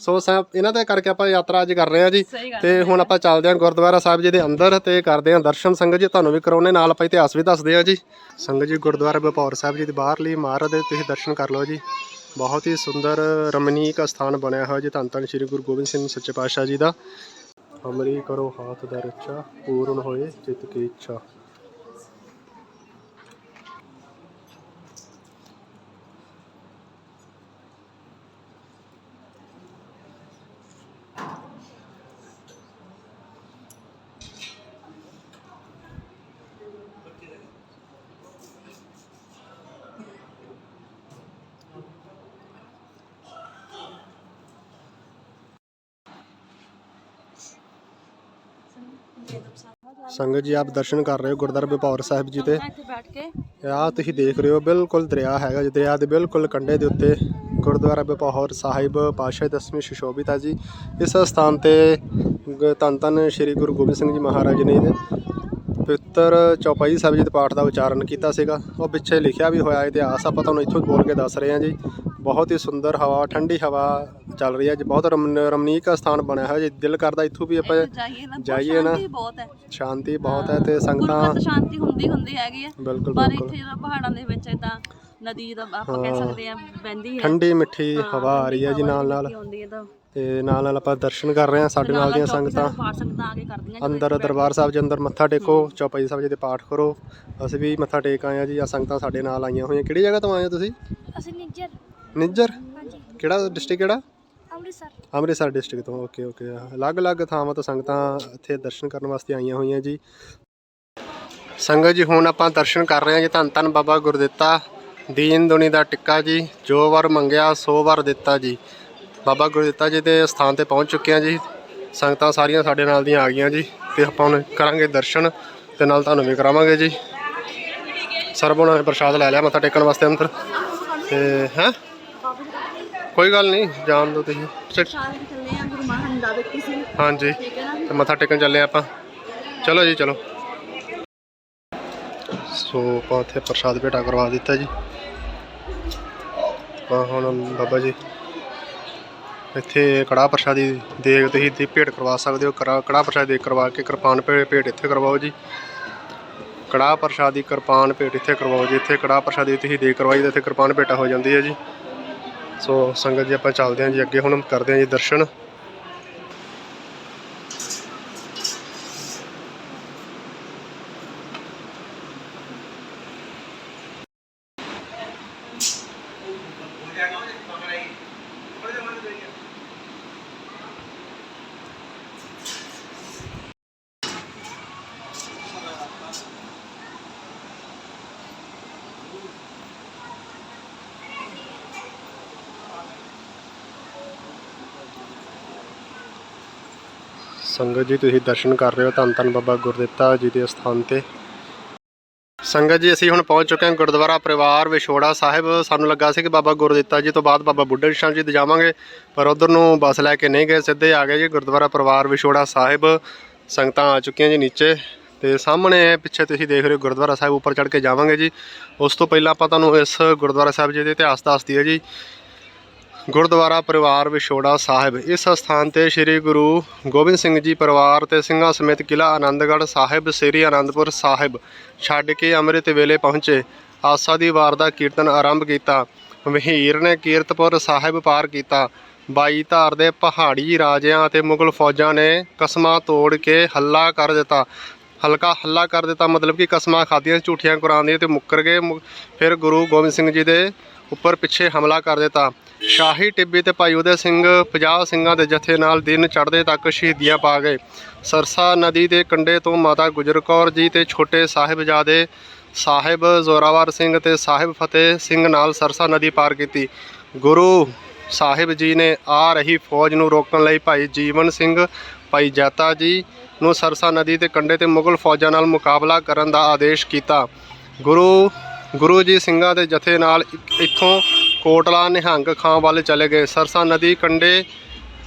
ਸੋ ਸਾਹਿਬ ਇਹਨਾਂ ਦੇ ਕਰਕੇ ਆਪਾਂ ਯਾਤਰਾ ਅੱਜ ਕਰ ਰਹੇ ਹਾਂ ਜੀ। ਤੇ ਹੁਣ ਆਪਾਂ ਚੱਲਦੇ ਹਾਂ ਗੁਰਦੁਆਰਾ ਸਾਹਿਬ ਜੀ ਦੇ ਅੰਦਰ ਤੇ ਕਰਦੇ ਹਾਂ ਦਰਸ਼ਨ ਸੰਗਤ ਜੀ ਤੁਹਾਨੂੰ ਵੀ ਕਰਾਉਣੇ ਨਾਲ ਆਪਾਂ ਇਤਿਹਾਸ ਵੀ ਦੱਸਦੇ ਹਾਂ ਜੀ। ਸੰਗਤ ਜੀ ਗੁਰਦੁਆਰਾ ਬਪੌਰ ਸਾਹਿਬ ਜੀ ਦੇ ਬਾਹਰਲੀ ਇਮਾਰਤ ਦੇ ਤੁਸੀਂ ਦਰਸ਼ਨ ਕਰ ਲਓ ਜੀ। ਬਹੁਤ ਹੀ ਸੁੰਦਰ ਰਮਣੀਕ ਸਥਾਨ ਬਣਿਆ ਹੋਇਆ ਜੀ ਧੰਨ ਧੰਨ ਸ੍ਰੀ ਗੁਰੂ ਗੋਬਿੰਦ ਸਿੰਘ ਸੱਚੇ ਪਾਤਸ਼ਾਹ ਜੀ ਦਾ। ਅਮਰੀ ਕਰੋ ਹਾਥ ਦਾ ਰੱਛਾ ਪੂਰਨ ਹੋਏ ਚਿਤ ਕੀ ਇੱਛਾ। ਸੰਗਤ ਜੀ ਆਪ ਦਰਸ਼ਨ ਕਰ ਰਹੇ ਹੋ ਗੁਰਦੁਆਰਾ ਬਿਪੌਰ ਸਾਹਿਬ ਜੀ ਤੇ ਇੱਥੇ ਬੈਠ ਕੇ। ਆ ਤੁਸੀਂ ਦੇਖ ਰਹੇ ਹੋ ਬਿਲਕੁਲ ਦਰਿਆ ਹੈਗਾ ਜੀ ਦਰਿਆ ਦੇ ਬਿਲਕੁਲ ਕੰਢੇ ਦੇ ਉੱਤੇ ਗੁਰਦੁਆਰਾ ਬਿਪੌਰ ਸਾਹਿਬ ਪਾਤਸ਼ਾਹ ਦਸਵੀਂ ਸੁਸ਼ੋਭਿਤ ਹੈ ਜੀ। ਇਸ ਸਥਾਨ ਤੇ ਧੰਨ ਧੰਨ ਸ੍ਰੀ ਗੁਰੂ ਗੋਬਿੰਦ ਸਿੰਘ ਜੀ ਮਹਾਰਾਜ ਨੇ ਪਵਿੱਤਰ ਚੌਪਾਈ ਸਾਹਿਬ ਜੀ ਦੇ ਪਾਠ ਦਾ ਉਚਾਰਨ ਕੀਤਾ ਸੀਗਾ। ਉਹ ਪਿੱਛੇ ਲਿਖਿਆ ਵੀ ਹੋਇਆ ਇਤਿਹਾਸ ਆਪਾਂ ਤੁਹਾਨੂੰ ਇੱਥੋਂ ਬੋਲ ਕੇ ਦੱਸ ਰਹੇ ਹਾਂ ਜੀ। ਬਹੁਤ ਹੀ ਸੁੰਦਰ ਹਵਾ ਠੰਡੀ ਹਵਾ ਚੱਲ ਰਹੀ ਹੈ ਜੀ। ਬਹੁਤ ਰਮਨ- ਰਮਣੀਕ ਸਥਾਨ ਬਣਿਆ ਹੋਇਆ ਜੀ। ਦਿਲ ਕਰਦਾ ਇੱਥੋਂ ਵੀ ਆਪਾਂ ਜਾਈਏ ਨਾ। ਸ਼ਾਂਤੀ ਬਹੁਤ ਹੈ। ਤੇ ਸੰਗਤਾਂ ਸ਼ਾਂਤੀ ਹੁੰਦੀ ਹੁੰਦੀ ਹੈਗੀ ਹੈ। ਬਿਲਕੁਲ ਪਰ ਇੱਥੇ ਪਹਾੜਾਂ ਦੇ ਵਿੱਚ ਇਦਾਂ ਨਦੀ ਦਾ ਆਪਾਂ ਕਹਿ ਸਕਦੇ ਆ ਬਹਿੰਦੀ ਹੈ। ਠੰਡੀ ਮਿੱਠੀ ਹਵਾ ਆ ਰਹੀ ਹੈ ਜੀ ਨਾਲ ਨਾਲ ਹੈ ਤਾਂ। ਤੇ ਨਾਲ ਨਾਲ ਆਪਾਂ ਦਰਸ਼ਨ ਕਰ ਰਹੇ ਹਾਂ ਸਾਡੇ ਨਾਲ ਦੀਆਂ ਸੰਗਤਾਂ। ਅੰਦਰ ਦਰਬਾਰ ਸਾਹਿਬ ਦੇ ਅੰਦਰ ਮੱਥਾ ਟੇਕੋ ਚੌਪਾਈ ਸਾਹਿਬ ਜੀ ਦੇ ਪਾਠ ਕਰੋ। ਅਸੀਂ ਵੀ ਮੱਥਾ ਟੇਕ ਆਏ ਆ ਜੀ ਆ ਸੰਗਤਾਂ ਸਾਡੇ ਨਾਲ ਆਈਆਂ ਹੋਈਆਂ। ਕਿਹੜੀ ਜਗ੍ਹਾ ਤੋਂ ਆਏ ਹੋ ਤੁਸੀਂ? ਅਸੀਂ ਨਿੱਜਰ। ਨਿੱਜਰ? ਹਾਂਜੀ। ਕਿਹੜਾ ਡਿਸਟ੍ਰਿਕਟ ਕਿਹੜਾ? ਅੰਮ੍ਰਿਤਸਰ। ਅੰਮ੍ਰਿਤਸਰ ਡਿਸਟ੍ਰਿਕਟ ਤੋਂ ਓਕੇ ਓਕੇ ਅਲੱਗ-ਅਲੱਗ ਥਾਵਾਂ ਤੋਂ ਸੰਗਤਾਂ ਇੱਥੇ ਦਰਸ਼ਨ ਕਰਨ ਵਾਸਤੇ ਆਈਆਂ ਹੋਈਆਂ ਜੀ। ਸੰਗਤ ਜੀ ਹੁਣ ਆਪਾਂ ਦਰਸ਼ਨ ਕਰ ਰਹੇ ਹਾਂ ਜੀ। ਧੰਨ ਧੰਨ ਬਾਬਾ ਗੁਰਦਿੱਤਾ ਦੀਨ ਦੁਨੀ ਦਾ ਟਿੱਕਾ ਜੀ। ਜੋ ਵਰ ਮੰਗਿਆ ਸੋ ਵਰ ਦਿੱਤਾ ਜੀ। ਬਾਬਾ ਗੁਰਦਿੱਤਾ ਜੀ ਦੇ ਸਥਾਨ ਤੇ ਪਹੁੰਚ ਚੁੱਕੇ ਹਾਂ ਜੀ। ਸੰਗਤਾਂ ਸਾਰੀਆਂ ਸਾਡੇ ਨਾਲ ਦੀਆਂ ਆ ਗਈਆਂ ਜੀ ਤੇ ਆਪਾਂ ਹੁਣ ਕਰਾਂਗੇ ਦਰਸ਼ਨ ਤੇ ਨਾਲ ਤੁਹਾਨੂੰ ਵੀ ਕਰਾਵਾਂਗੇ ਜੀ। ਸਰਬ ਉਹਨਾਂ ਨੇ ਪ੍ਰਸ਼ਾਦ ਲੈ ਲਿਆ ਮੱਥਾ ਟੇਕਣ ਵਾਸਤੇ ਅੰਦਰ। ਤੇ ਹੈ? ਕੋਈ ਗੱਲ ਨਹੀਂ, ਜਾਣ ਦੋ ਤੁਸੀਂ। ਹਾਂਜੀ ਠੀਕ ਤੇ ਮੱਥਾ ਟੇਕਣ ਚੱਲੇ ਆਪਾਂ। ਚਲੋ ਜੀ, ਚਲੋ। ਸੋ ਆਪਾਂ ਉੱਥੇ ਪ੍ਰਸ਼ਾਦ ਭੇਟਾ ਕਰਵਾ ਦਿੱਤਾ ਜੀ। ਆ ਹੁਣ ਬਾਬਾ ਜੀ ਇੱਥੇ ਕੜਾ ਪ੍ਰਸ਼ਾਦੀ ਦੇਗ ਤੁਸੀਂ ਇੱਥੇ ਭੇਟ ਕਰਵਾ ਸਕਦੇ ਹੋ। ਕੜਾ ਪ੍ਰਸ਼ਾਦੀ ਦੇਗ ਕਰਵਾ ਕੇ ਕਿਰਪਾਨ ਭੇਟ ਇੱਥੇ ਕਰਵਾਓ ਜੀ। ਕੜਾ ਪ੍ਰਸ਼ਾਦੀ ਕਿਰਪਾਨ ਭੇਟ ਇੱਥੇ ਕਰਵਾਓ ਜੀ। ਇੱਥੇ ਕੜਾ ਪ੍ਰਸ਼ਾਦੀ ਤੁਸੀਂ ਦੇਗ ਕਰਵਾਈ ਤਾਂ ਇੱਥੇ ਕਿਰਪਾਨ ਭੇਟਾ ਹੋ ਜਾਂਦੀ ਹੈ ਜੀ। ਸੋ ਸੰਗਤ ਜੀ, ਆਪਾਂ ਚੱਲਦੇ ਹਾਂ ਜੀ। ਅੱਗੇ ਹੁਣ ਕਰਦੇ ਹਾਂ ਜੀ ਦਰਸ਼ਨ। ਸੰਗਤ ਜੀ, ਤੁਸੀਂ ਦਰਸ਼ਨ ਕਰ ਰਹੇ ਹੋ ਧੰਨ ਧੰਨ ਬਾਬਾ ਗੁਰਦਿੱਤਾ ਜੀ ਦੇ ਸਥਾਨ ਤੇ। ਸੰਗਤ ਜੀ, ਅਸੀਂ ਹੁਣ ਪਹੁੰਚ ਚੁੱਕੇ ਹਾਂ ਗੁਰਦੁਆਰਾ ਪਰਿਵਾਰ ਵਿਛੋੜਾ ਸਾਹਿਬ। ਸਾਨੂੰ ਲੱਗਾ ਸੀ ਕਿ ਬਾਬਾ ਗੁਰਦਿੱਤਾ ਜੀ ਤੋਂ ਬਾਅਦ ਬਾਬਾ ਬੁੱਢਾ ਸ਼ਾਹ ਜੀ ਤੇ ਜਾਵਾਂਗੇ, ਪਰ ਉਧਰ ਨੂੰ ਬੱਸ ਲੈ ਕੇ ਨਹੀਂ ਗਏ, ਸਿੱਧੇ ਆ ਗਏ ਜੀ ਗੁਰਦੁਆਰਾ ਪਰਿਵਾਰ ਵਿਛੋੜਾ ਸਾਹਿਬ। ਸੰਗਤਾਂ ਆ ਚੁੱਕੀਆਂ ਜੀ ਨੀਚੇ ਤੇ ਸਾਹਮਣੇ ਪਿੱਛੇ ਤੁਸੀਂ ਦੇਖ ਰਹੇ ਹੋ ਗੁਰਦੁਆਰਾ ਸਾਹਿਬ ਉੱਪਰ ਚੜ੍ਹ ਕੇ ਜਾਵਾਂਗੇ ਜੀ। ਉਸ ਤੋਂ ਪਹਿਲਾਂ ਆਪਾਂ ਤੁਹਾਨੂੰ ਇਸ ਗੁਰਦੁਆਰਾ ਸਾਹਿਬ ਜੀ ਦੇ ਇਤਿਹਾਸ ਦੱਸਦੀ ਹੈ ਜੀ। ਗੁਰਦੁਆਰਾ ਪਰਿਵਾਰ ਵਿਛੋੜਾ ਸਾਹਿਬ। ਇਸ ਸਥਾਨ ਤੇ ਸ੍ਰੀ ਗੁਰੂ ਗੋਬਿੰਦ ਸਿੰਘ ਜੀ ਪਰਿਵਾਰ ਤੇ ਸਿੰਘਾਂ ਸਮੇਤ ਕਿਲ੍ਹਾ ਆਨੰਦਗੜ੍ਹ ਸਾਹਿਬ, ਸ੍ਰੀ ਆਨੰਦਪੁਰ ਸਾਹਿਬ ਛੱਡ ਕੇ ਅੰਮ੍ਰਿਤ ਵੇਲੇ ਪਹੁੰਚੇ। ਆਸਾ ਦੀ ਵਾਰ ਦਾ ਕੀਰਤਨ ਆਰੰਭ ਕੀਤਾ। ਵਹੀਰ ਨੇ ਕੀਰਤਪੁਰ ਸਾਹਿਬ ਪਾਰ ਕੀਤਾ। ਬਾਈ ਧਾਰ ਦੇ ਪਹਾੜੀ ਰਾਜਿਆਂ ਅਤੇ ਮੁਗਲ ਫੌਜਾਂ ਨੇ ਕਸਮਾਂ ਤੋੜ ਕੇ ਹੱਲਾ ਕਰ ਦਿੱਤਾ। ਹਲਕਾ ਹੱਲਾ ਕਰ ਦਿੱਤਾ ਮਤਲਬ ਕਿ ਕਸਮਾਂ ਖਾਧੀਆਂ, ਝੂਠੀਆਂ ਕੁਰਾਨ ਦੀਆਂ ਤੇ ਮੁੱਕਰ ਗਏ। ਫਿਰ ਗੁਰੂ ਗੋਬਿੰਦ ਸਿੰਘ ਜੀ ਦੇ ਉੱਪਰ ਪਿੱਛੇ ਹਮਲਾ ਕਰ ਦਿੱਤਾ। ਸ਼ਾਹੀ ਟਿੱਬੇ ਤੇ ਭਾਈ ਉਦੈ ਸਿੰਘ 50 ਸਿੰਘਾਂ ਦੇ ਜਥੇ ਨਾਲ ਦਿਨ ਚੜ੍ਹਦੇ ਤੱਕ ਸ਼ਹੀਦੀਆਂ ਪਾ ਗਏ। ਸਰਸਾ ਨਦੀ ਦੇ ਕੰਢੇ ਤੋਂ ਮਾਤਾ ਗੁਜਰ ਕੌਰ ਜੀ ਤੇ ਛੋਟੇ ਸਾਹਿਬਜ਼ਾਦੇ ਸਾਹਿਬ ਜ਼ੋਰਾਵਰ ਸਿੰਘ ਤੇ ਸਾਹਿਬ ਫਤਿਹ ਸਿੰਘ ਨਾਲ ਸਰਸਾ ਨਦੀ ਪਾਰ ਕੀਤੀ। ਗੁਰੂ ਸਾਹਿਬ ਜੀ ਨੇ ਆ ਰਹੀ ਫੌਜ ਨੂੰ ਰੋਕਣ ਲਈ ਭਾਈ ਜੀਵਨ ਸਿੰਘ, ਭਾਈ ਜਾਤਾ ਜੀ ਨੂੰ ਸਰਸਾ ਨਦੀ ਦੇ ਕੰਢੇ ਤੇ ਮੁਗਲ ਫੌਜਾਂ ਨਾਲ ਮੁਕਾਬਲਾ ਕਰਨ ਦਾ ਆਦੇਸ਼ ਕੀਤਾ। ਗੁਰੂ ਗੁਰੂ ਜੀ ਸਿੰਘਾਂ ਦੇ ਜਥੇ ਨਾਲ ਇੱਥੋਂ ਕੋਟਲਾ ਨਿਹੰਗ ਖਾਂ ਵੱਲ ਚਲੇ ਗਏ। ਸਰਸਾ ਨਦੀ ਕੰਢੇ,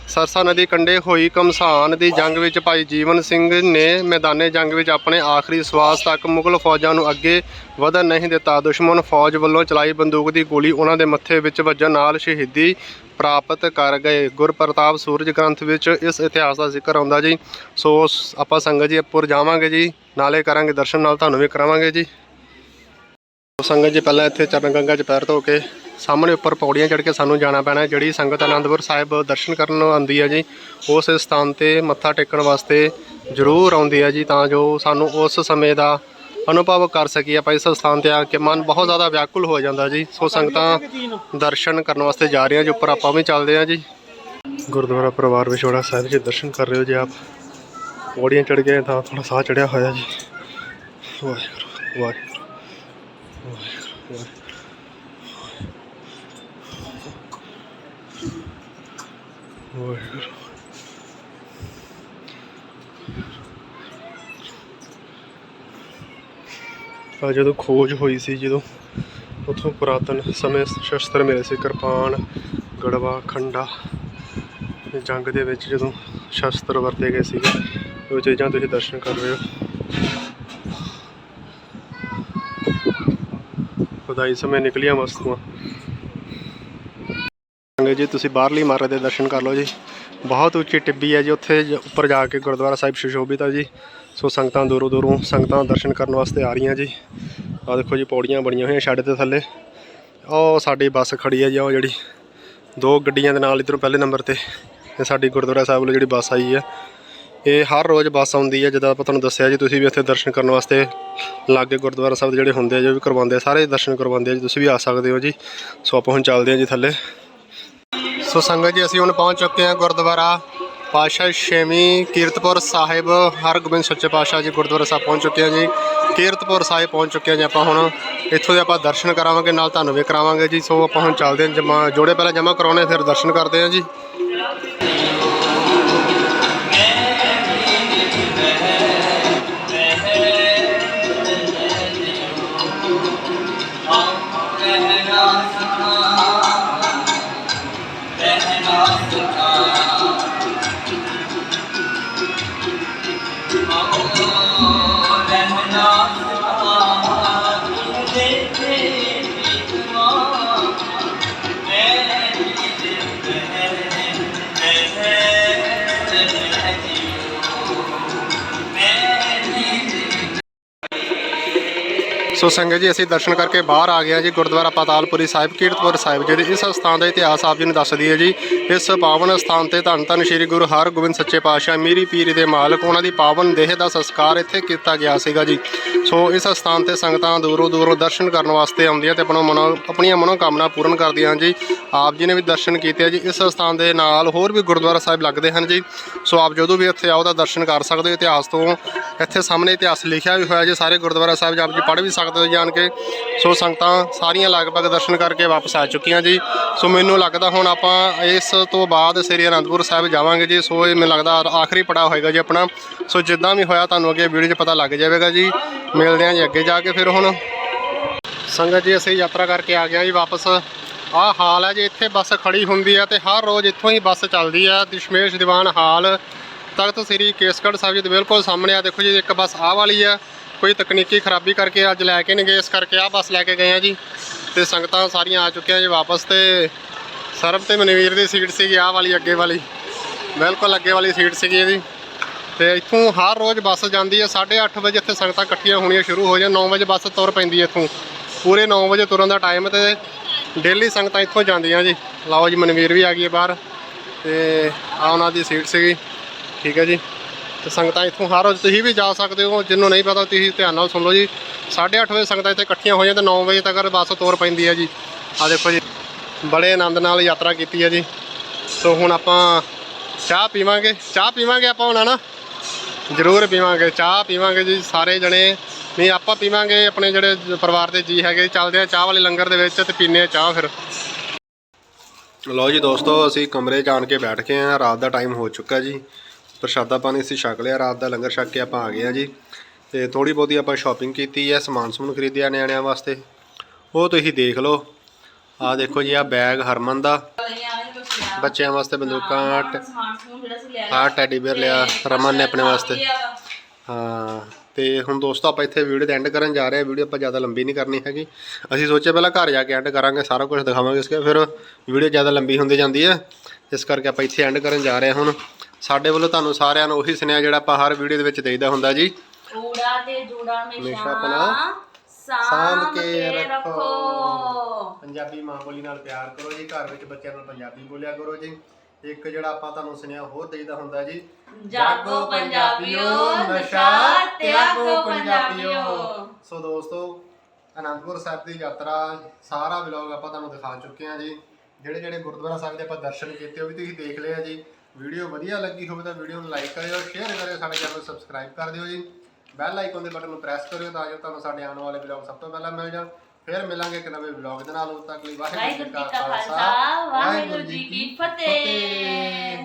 ਸਰਸਾ ਨਦੀ ਕੰਢੇ ਹੋਈ ਕਮਸਾਨ ਦੀ ਜੰਗ ਵਿੱਚ ਭਾਈ ਜੀਵਨ ਸਿੰਘ ਨੇ ਮੈਦਾਨੇ ਜੰਗ ਵਿੱਚ ਆਪਣੇ ਆਖਰੀ ਸਵਾਸ ਤੱਕ ਮੁਗਲ ਫੌਜਾਂ ਨੂੰ ਅੱਗੇ ਵਧਣ ਨਹੀਂ ਦਿੱਤਾ। ਦੁਸ਼ਮਣ ਫੌਜ ਵੱਲੋਂ ਚਲਾਈ ਬੰਦੂਕ ਦੀ ਗੋਲੀ ਉਹਨਾਂ ਦੇ ਮੱਥੇ ਵਿੱਚ ਵੱਜਣ ਨਾਲ ਸ਼ਹੀਦੀ ਪ੍ਰਾਪਤ ਕਰ ਗਏ। ਗੁਰਪ੍ਰਤਾਪ ਸੂਰਜ ਗ੍ਰੰਥ ਵਿੱਚ ਇਸ ਇਤਿਹਾਸ ਦਾ ਜ਼ਿਕਰ ਆਉਂਦਾ ਜੀ। ਸੋ ਆਪਾਂ ਸੰਗਤ ਜੀ ਉੱਪਰ ਜਾਵਾਂਗੇ ਜੀ। ਨਾਲੇ ਕਰਾਂਗੇ ਦਰਸ਼ਨ, ਨਾਲ ਤੁਹਾਨੂੰ ਵੀ ਕਰਾਵਾਂਗੇ ਜੀ। ਸੰਗਤ ਜੀ ਪਹਿਲਾਂ ਇੱਥੇ ਚਰਨ ਗੰਗਾ 'ਚ ਪੈਰ ਧੋ ਕੇ ਸਾਹਮਣੇ ਉੱਪਰ ਪੌੜੀਆਂ ਚੜ੍ਹ ਕੇ ਸਾਨੂੰ ਜਾਣਾ ਪੈਣਾ ਜਿਹੜੀ ਸੰਗਤ ਆਨੰਦਪੁਰ ਸਾਹਿਬ ਦਰਸ਼ਨ ਕਰਨ ਆਉਂਦੀ ਹੈ ਜੀ, ਉਸ ਸਥਾਨ ਤੇ ਮੱਥਾ ਟੇਕਣ ਵਾਸਤੇ ਜ਼ਰੂਰ ਆਉਂਦੀ ਹੈ ਜੀ, ਤਾਂ ਜੋ ਸਾਨੂੰ ਉਸ ਸਮੇਂ ਦਾ ਅਨੁਭਵ ਕਰ ਸਕੀਏ ਆਪਾਂ ਇਸ ਸਥਾਨ ਤੇ ਆ ਕੇ। ਮਨ ਬਹੁਤ ਜ਼ਿਆਦਾ ਵਿਆਕੁਲ ਹੋ ਜਾਂਦਾ ਜੀ। ਸੋ ਸੰਗਤਾਂ ਦਰਸ਼ਨ ਕਰਨ ਵਾਸਤੇ ਜਾ ਰਹੀਆਂ ਜੀ, ਉੱਪਰ ਆਪਾਂ ਵੀ ਚੱਲਦੇ ਹਾਂ ਜੀ। ਗੁਰਦੁਆਰਾ ਪਰਿਵਾਰ ਵਿਛੋੜਾ ਸਾਹਿਬ ਜੀ, ਦਰਸ਼ਨ ਕਰ ਰਹੇ ਹੋ ਜੀ ਆਪ। ਪੌੜੀਆਂ ਚੜ੍ਹ ਗਏ ਤਾਂ ਥੋੜਾ ਸਾਹ ਚੜਿਆ ਹੋਇਆ ਜੀ। ਵਾਹਿਗੁਰੂ ਵਾਹਿਗੁਰੂ। ਵਾਹਿਗੁਰੂ ਆ ਜਦੋਂ ਖੋਜ ਹੋਈ ਸੀ, ਜਦੋਂ ਉਥੋਂ ਪੁਰਾਤਨ ਸਮੇਂ ਸ਼ਸਤਰ ਮਿਲੇ ਸੀ, ਕਿਰਪਾਨ, ਗੜਵਾ, ਖੰਡਾ, ਜੰਗ ਦੇ ਵਿੱਚ ਜਦੋਂ ਸ਼ਸਤਰ ਵਰਤੇ ਗਏ ਸੀਗੇ, ਉਹ ਚੀਜ਼ਾਂ ਤੁਸੀਂ ਦਰਸ਼ਨ ਕਰ ਰਹੇ ਹੋ। ਖੁਦਾਈ ਸਮੇਂ ਨਿਕਲੀਆਂ ਵਸਤੂਆਂ। ਸੰਗਤ ਜੀ, ਤੁਸੀਂ ਬਾਹਰਲੀ ਇਮਾਰਤ ਦੇ ਦਰਸ਼ਨ ਕਰ ਲਓ ਜੀ। ਬਹੁਤ ਉੱਚੀ ਟਿੱਬੀ ਹੈ ਜੀ, ਉੱਥੇ ਉੱਪਰ ਜਾ ਕੇ ਗੁਰਦੁਆਰਾ ਸਾਹਿਬ ਸੁਸ਼ੋਭਿਤ ਆ ਜੀ। ਸੋ ਸੰਗਤਾਂ ਦੂਰੋਂ ਦੂਰੋਂ ਸੰਗਤਾਂ ਦਰਸ਼ਨ ਕਰਨ ਵਾਸਤੇ ਆ ਰਹੀਆਂ ਜੀ। ਆ ਦੇਖੋ ਜੀ, ਪੌੜੀਆਂ ਬਣੀਆਂ ਹੋਈਆਂ ਛੱਡ 'ਤੇ ਥੱਲੇ। ਉਹ ਸਾਡੀ ਬੱਸ ਖੜੀ ਹੈ ਜੀ ਉਹ ਜਿਹੜੀ ਦੋ ਗੱਡੀਆਂ ਦੇ ਨਾਲ ਇਧਰੋਂ ਪਹਿਲੇ ਨੰਬਰ ਤੇ, ਇਹ ਸਾਡੀ ਗੁਰਦੁਆਰਾ ਸਾਹਿਬ ਵੱਲੋਂ ਜਿਹੜੀ ਬੱਸ ਆਈ ਹੈ। ਇਹ ਹਰ ਰੋਜ਼ ਬੱਸ ਆਉਂਦੀ ਹੈ, ਜਦੋਂ ਆਪਾਂ ਤੁਹਾਨੂੰ ਦੱਸਿਆ ਜੀ, ਤੁਸੀਂ ਵੀ ਇੱਥੇ ਦਰਸ਼ਨ ਕਰਨ ਵਾਸਤੇ ਲਾਗੇ ਗੁਰਦੁਆਰਾ ਸਾਹਿਬ ਦੇ ਜਿਹੜੇ ਹੁੰਦੇ ਆ, ਜੋ ਵੀ ਕਰਵਾਉਂਦੇ ਆ, ਸਾਰੇ ਦਰਸ਼ਨ ਕਰਵਾਉਂਦੇ ਆ ਜੀ, ਤੁਸੀਂ ਵੀ ਆ ਸਕਦੇ ਹੋ ਜੀ। ਸੋ ਆਪਾਂ ਹੁਣ ਚੱਲਦੇ ਹਾਂ ਜੀ ਥੱਲੇ। ਸੋ ਸੰਗਤ ਜੀ, ਅਸੀਂ ਹੁਣ ਪਹੁੰਚ ਚੁੱਕੇ ਹਾਂ ਗੁਰਦੁਆਰਾ ਪਾਸ਼ਾ ਛੇਵੀਂ ਕੀਰਤਪੁਰ ਸਾਹਿਬ, ਹਰਗੋਬਿੰਦ ਸੱਚੇ ਪਾਤਸ਼ਾਹ ਜੀ ਗੁਰਦੁਆਰਾ ਸਾਹਿਬ ਪਹੁੰਚ ਚੁੱਕੇ ਹਾਂ ਜੀ। ਕੀਰਤਪੁਰ ਸਾਹਿਬ ਪਹੁੰਚ ਚੁੱਕੇ ਹਾਂ ਜੀ ਆਪਾਂ ਹੁਣ। ਇੱਥੋਂ ਦੇ ਆਪਾਂ ਦਰਸ਼ਨ ਕਰਾਵਾਂਗੇ, ਨਾਲ ਤੁਹਾਨੂੰ ਵੀ ਕਰਾਵਾਂਗੇ ਜੀ। ਸੋ ਆਪਾਂ ਹੁਣ ਚੱਲਦੇ ਹਾਂ, ਜਮਾ ਜੋੜੇ ਪਹਿਲਾਂ ਜਮਾ ਕਰਾਉਣੇ, ਫਿਰ ਦਰਸ਼ਨ ਕਰਦੇ ਹਾਂ ਜੀ। ਸੋ ਸੰਗਤ ਜੀ, ਅਸੀਂ ਦਰਸ਼ਨ ਕਰਕੇ ਬਾਹਰ ਆ ਗਏ ਹਾਂ ਜੀ, ਗੁਰਦੁਆਰਾ ਪਾਤਾਲਪੁਰੀ ਸਾਹਿਬ, ਕੀਰਤਪੁਰ ਸਾਹਿਬ ਜੀ ਦੇ ਇਸ ਸਥਾਨ ਦਾ ਇਤਿਹਾਸ ਆਪ ਜੀ ਨੂੰ ਦੱਸਦੀ ਹੈ ਜੀ। ਇਸ ਪਾਵਨ ਸਥਾਨ ਤੇ ਧੰਨ ਧੰਨ ਸ੍ਰੀ ਗੁਰੂ ਹਰਗੋਬਿੰਦ ਸੱਚੇ ਪਾਤਸ਼ਾਹ ਮੀਰੀ ਪੀਰੀ ਦੇ ਮਾਲਕ, ਉਹਨਾਂ ਦੀ ਪਾਵਨ ਦੇਹ ਦਾ ਸੰਸਕਾਰ ਇੱਥੇ ਕੀਤਾ ਗਿਆ ਸੀਗਾ ਜੀ। ਸੋ ਇਸ ਸਥਾਨ ਤੇ ਸੰਗਤਾਂ ਦੂਰੋਂ ਦੂਰੋਂ ਦਰਸ਼ਨ ਕਰਨ ਵਾਸਤੇ ਆਉਂਦੀਆਂ ਤੇ ਆਪਣਾ ਮਨੋ, ਆਪਣੀਆਂ ਮਨੋਕਾਮਨਾ ਪੂਰਨ ਕਰਦੀਆਂ ਜੀ। ਆਪ ਜੀ ਨੇ ਵੀ ਦਰਸ਼ਨ ਕੀਤੇ ਜੀ, ਇਸ ਸਥਾਨ ਦੇ ਨਾਲ ਹੋਰ ਵੀ ਗੁਰਦੁਆਰਾ ਸਾਹਿਬ ਲੱਗਦੇ ਹਨ ਜੀ। ਸੋ ਆਪ ਜਦੋਂ ਵੀ ਇੱਥੇ ਆਓ ਤਾਂ ਦਰਸ਼ਨ ਕਰ ਸਕਦੇ ਹੋ। ਇਤਿਹਾਸ ਤੋਂ ਇੱਥੇ ਸਾਹਮਣੇ ਇਤਿਹਾਸ ਲਿਖਿਆ ਵੀ ਹੋਇਆ ਜੀ, ਸਾਰੇ ਗੁਰਦੁਆਰਾ ਸਾਹਿਬ ਜੀ ਆਪ ਜੀ ਪੜ੍ਹ ਵੀ ਸਕਦੇ ਦਿਓ ਜਾਣ ਕੇ ਸੋ ਸੰਗਤਾਂ ਸਾਰੀਆਂ ਲਗਭਗ ਦਰਸ਼ਨ ਕਰਕੇ ਵਾਪਸ ਆ ਚੁੱਕੀਆਂ ਜੀ। ਸੋ ਮੈਨੂੰ ਲੱਗਦਾ ਹੁਣ ਆਪਾਂ ਇਸ ਤੋਂ ਬਾਅਦ ਸ੍ਰੀ ਅਨੰਦਪੁਰ ਸਾਹਿਬ ਜਾਵਾਂਗੇ ਜੀ। ਸੋ ਇਹ ਮੈਨੂੰ ਲੱਗਦਾ ਆਖਰੀ ਪੜਾਅ ਹੋਏਗਾ ਜੀ ਆਪਣਾ। ਸੋ ਜਿੱਦਾਂ ਵੀ ਹੋਇਆ ਤੁਹਾਨੂੰ ਅੱਗੇ ਵੀਡੀਓ 'ਚ ਪਤਾ ਲੱਗ ਜਾਵੇਗਾ ਜੀ। ਮਿਲਦੇ ਹਾਂ ਜੀ ਅੱਗੇ ਜਾ ਕੇ ਫਿਰ ਹੁਣ। ਸੰਗਤ ਜੀ, ਅਸੀਂ ਯਾਤਰਾ ਕਰਕੇ ਆ ਗਏ ਹਾਂ ਜੀ ਵਾਪਸ। ਆਹ ਹਾਲ ਹੈ ਜੀ, ਇੱਥੇ ਬੱਸ ਖੜੀ ਹੁੰਦੀ ਹੈ ਤੇ ਹਰ ਰੋਜ਼ ਇੱਥੋਂ ਹੀ ਬੱਸ ਚੱਲਦੀ ਹੈ ਦਸ਼ਮੇਸ਼ ਦੀਵਾਨ ਹਾਲ। ਤਖਤ ਸ੍ਰੀ ਕੇਸਗੜ੍ਹ ਸਾਹਿਬ ਜੀ ਦੇ ਬਿਲਕੁਲ ਸਾਹਮਣੇ ਆ। ਦੇਖੋ ਜੀ, ਇੱਕ ਬੱਸ ਆਹ ਵਾਲੀ ਹੈ ਕੋਈ ਤਕਨੀਕੀ ਖਰਾਬੀ ਕਰਕੇ ਅੱਜ ਲੈ ਕੇ ਨਹੀਂ ਗਏ, ਇਸ ਕਰਕੇ ਆਹ ਬੱਸ ਲੈ ਕੇ ਗਏ ਆ ਜੀ। ਤੇ ਸੰਗਤਾਂ ਸਾਰੀਆਂ ਆ ਚੁੱਕੀਆਂ ਜੀ ਵਾਪਸ ਤੇ ਸਰਬ ਤੇ ਮਨਵੀਰ ਦੀ ਸੀਟ ਸੀਗੀ ਆਹ ਵਾਲੀ, ਅੱਗੇ ਵਾਲੀ। ਬਿਲਕੁਲ ਅੱਗੇ ਵਾਲੀ ਸੀਟ ਸੀਗੀ ਇਹਦੀ। ਤੇ ਇੱਥੋਂ ਹਰ ਰੋਜ਼ ਬੱਸ ਜਾਂਦੀ ਹੈ 8:30 ਵਜੇ ਇੱਥੇ ਸੰਗਤਾਂ ਇਕੱਠੀਆਂ ਹੋਣੀਆਂ ਸ਼ੁਰੂ ਹੋ ਜਾਣ 9 ਵਜੇ ਬੱਸ ਤੁਰ ਪੈਂਦੀ ਹੈ ਇੱਥੋਂ। ਪੂਰੇ 9 ਵਜੇ ਤੁਰਨ ਦਾ ਟਾਈਮ ਤੇ ਡੇਲੀ ਸੰਗਤਾਂ ਇੱਥੋਂ ਜਾਂਦੀਆਂ ਜੀ। ਲਓ ਜੀ ਮਨਵੀਰ ਵੀ ਆ ਗਈ ਬਾਹਰ। ਤੇ ਆ ਉਹਨਾਂ ਦੀ ਸੀਟ ਸੀਗੀ। ਠੀਕ ਹੈ ਜੀ। ਤੇ ਸੰਗਤਾਂ ਇੱਥੋਂ ਹਰ ਰੋਜ਼ ਤੁਸੀਂ ਵੀ ਜਾ ਸਕਦੇ ਹੋ, ਜਿਹਨੂੰ ਨਹੀਂ ਪਤਾ ਤੁਸੀਂ ਧਿਆਨ ਨਾਲ ਸੁਣ ਲਓ ਜੀ। 8:30 ਵਜੇ ਸੰਗਤਾਂ ਇੱਥੇ ਇਕੱਠੀਆਂ ਹੋ ਜਾਂਦੇ 9 ਵਜੇ ਤੱਕ ਬੱਸ ਤੋਰ ਪੈਂਦੀ ਹੈ ਜੀ। ਆ ਦੇਖੋ ਜੀ, ਬੜੇ ਆਨੰਦ ਨਾਲ ਯਾਤਰਾ ਕੀਤੀ ਹੈ ਜੀ। ਸੋ ਹੁਣ ਆਪਾਂ ਚਾਹ ਪੀਵਾਂਗੇ ਚਾਹ ਪੀਵਾਂਗੇ ਆਪਾਂ ਹੁਣ ਨਾ ਜ਼ਰੂਰ ਪੀਵਾਂਗੇ, ਚਾਹ ਪੀਵਾਂਗੇ ਜੀ ਸਾਰੇ ਜਣੇ। ਨਹੀਂ, ਆਪਾਂ ਪੀਵਾਂਗੇ ਆਪਣੇ ਜਿਹੜੇ ਪਰਿਵਾਰ ਦੇ ਜੀ ਹੈਗੇ। ਚੱਲਦੇ ਆ ਚਾਹ ਵਾਲੇ ਲੰਗਰ ਦੇ ਵਿੱਚ ਤੇ ਪੀਨੇ ਆ ਚਾਹ ਫਿਰ। ਲਓ ਜੀ ਦੋਸਤੋ, ਅਸੀਂ ਕਮਰੇ ਜਾਣ ਕੇ ਬੈਠ ਗਏ ਆ ਰਾਤ ਦਾ ਟਾਈਮ ਹੋ ਚੁੱਕਾ ਜੀ। ਪ੍ਰਸ਼ਾਦਾ ਪਾਣੀ ਅਸੀਂ ਛਕ ਲਿਆ ਰਾਤ ਦਾ ਲੰਗਰ ਛਕ ਕੇ ਆਪਾਂ ਆ ਗਏ ਆ ਜੀ। ਤੇ ਥੋੜੀ ਬਹੁਤੀ ਆਪਾਂ ਸ਼ਾਪਿੰਗ ਕੀਤੀ ਹੈ ਸਮਾਨ ਸਮੂਨ ਖਰੀਦਿਆ ਨਿਆਣਿਆਂ ਵਾਸਤੇ। ਉਹ ਤੁਸੀਂ ਦੇਖ ਲਓ। ਆਹ ਦੇਖੋ ਜੀ ਆ ਬੈਗ ਹਰਮਨ ਦਾ। ਬੱਚਿਆਂ ਵਾਸਤੇ ਬੰਦੂਕਾਂ ਟ- ਸਮਾਨ ਸਮੂਨ ਜਿਹੜਾ ਸੀ ਲੈ ਆਹ ਟੈਡੀ ਬੇਅਰ ਲਿਆ ਰਮਨ ਨੇ ਆਪਣੇ ਵਾਸਤੇ। ਹਾਂ ਤੇ ਹੁਣ ਦੋਸਤੋ ਆਪਾਂ ਇੱਥੇ ਵੀਡੀਓ ਦੇ ਐਂਡ ਕਰਨ ਜਾ ਰਹੇ ਹਾਂ। ਵੀਡੀਓ ਆਪਾਂ ਜ਼ਿਆਦਾ ਲੰਬੀ ਨਹੀਂ ਕਰਨੀ ਹੈਗੀ। ਅਸੀਂ ਸੋਚਿਆ ਪਹਿਲਾਂ ਘਰ ਜਾ ਕੇ ਐਂਡ ਕਰਾਂਗੇ ਸਾਰਾ ਕੁਝ ਦਿਖਾਵਾਂਗੇ ਇਸਕੇ ਫਿਰ ਵੀਡੀਓ ਜ਼ਿਆਦਾ ਲੰਬੀ ਹੁੰਦੀ ਜਾਂਦੀ ਹੈ। ਇਸ ਕਰਕੇ ਆਪਾਂ ਇੱਥੇ ਐਂਡ ਕਰਨ ਜਾ ਰਹੇ ਹਾਂ ਹੁਣ। ਸਾਡੇ ਵੱਲੋਂ ਤੁਹਾਨੂੰ ਸਾਰਿਆਂ ਨੂੰ ਉਹੀ ਸੁਨੇਹਾ ਜਿਹੜਾ ਆਪਾਂ ਹਰ ਵੀਡੀਓ ਦੇ ਵਿੱਚ ਦੇਈਦਾ ਹੁੰਦਾ ਜੀ। ਊੜਾ ਤੇ ਜੂੜਾ ਹਮੇਸ਼ਾ ਆਪਣਾ ਸਾਂਭ ਕੇ ਰੱਖੋ। ਪੰਜਾਬੀ ਮਾਂ ਬੋਲੀ ਨਾਲ ਪਿਆਰ ਕਰੋ ਜੀ ਘਰ ਵਿੱਚ ਬੱਚਿਆਂ ਨਾਲ ਪੰਜਾਬੀ ਬੋਲਿਆ ਕਰੋ ਜੀ। ਇੱਕ ਜਿਹੜਾ ਆਪਾਂ ਤੁਹਾਨੂੰ ਸੁਨੇਹਾ ਹੋਰ ਦੇਈਦਾ ਹੁੰਦਾ ਜੀ ਜਾਗੋ ਪੰਜਾਬੀਓ ਨਸ਼ਾ ਤਿਆਗੋ ਪੰਜਾਬੀਓ। ਸੋ ਦੋਸਤੋ ਅਨੰਦਪੁਰ ਸਾਹਿਬ ਦੀ ਯਾਤਰਾ ਸਾਰਾ ਵਲੌਗ ਆਪਾਂ ਤੁਹਾਨੂੰ ਦਿਖਾ ਚੁੱਕੇ ਹਾਂ ਜੀ। ਜਿਹੜੇ ਜਿਹੜੇ ਗੁਰਦੁਆਰਾ ਸਾਹਿਬ ਦੇ ਆਪਾਂ ਦਰਸ਼ਨ ਕੀਤੇ ਉਹ ਵੀ ਤੁਸੀਂ ਦੇਖ ਲਿਆ ਜੀ। ਵੀਡੀਓ ਵਧੀਆ ਲੱਗੀ ਹੋਵੇ ਤਾਂ ਵੀਡੀਓ ਨੂੰ ਲਾਈਕ ਕਰਿਓ ਸ਼ੇਅਰ ਕਰਿਓ ਸਾਡੇ ਚੈਨਲ ਨੂੰ ਸਬਸਕ੍ਰਾਈਬ ਕਰ ਦਿਓ ਜੀ। ਬੈਲ ਆਈਕਨ ਦੇ ਬਟਨ ਨੂੰ ਪ੍ਰੈਸ ਕਰਿਓ ਤਾਂ ਜੋ ਤੁਹਾਨੂੰ ਸਾਡੇ ਆਉਣ ਵਾਲੇ ਵਲੌਗ ਸਭ ਤੋਂ ਪਹਿਲਾਂ ਮਿਲ ਜਾਣ। ਫਿਰ ਮਿਲਾਂਗੇ ਇੱਕ ਨਵੇਂ ਵਲੌਗ ਦੇ ਨਾਲ। ਉਦੋਂ ਤੱਕ ਲਈ ਵਾਹਿਗੁਰੂ ਵਾਹਿਗੁਰੂ ਜੀ ਕਾ ਖਾਲਸਾ ਵਾਹਿਗੁਰੂ ਜੀ ਕੀ ਫਤਿਹ।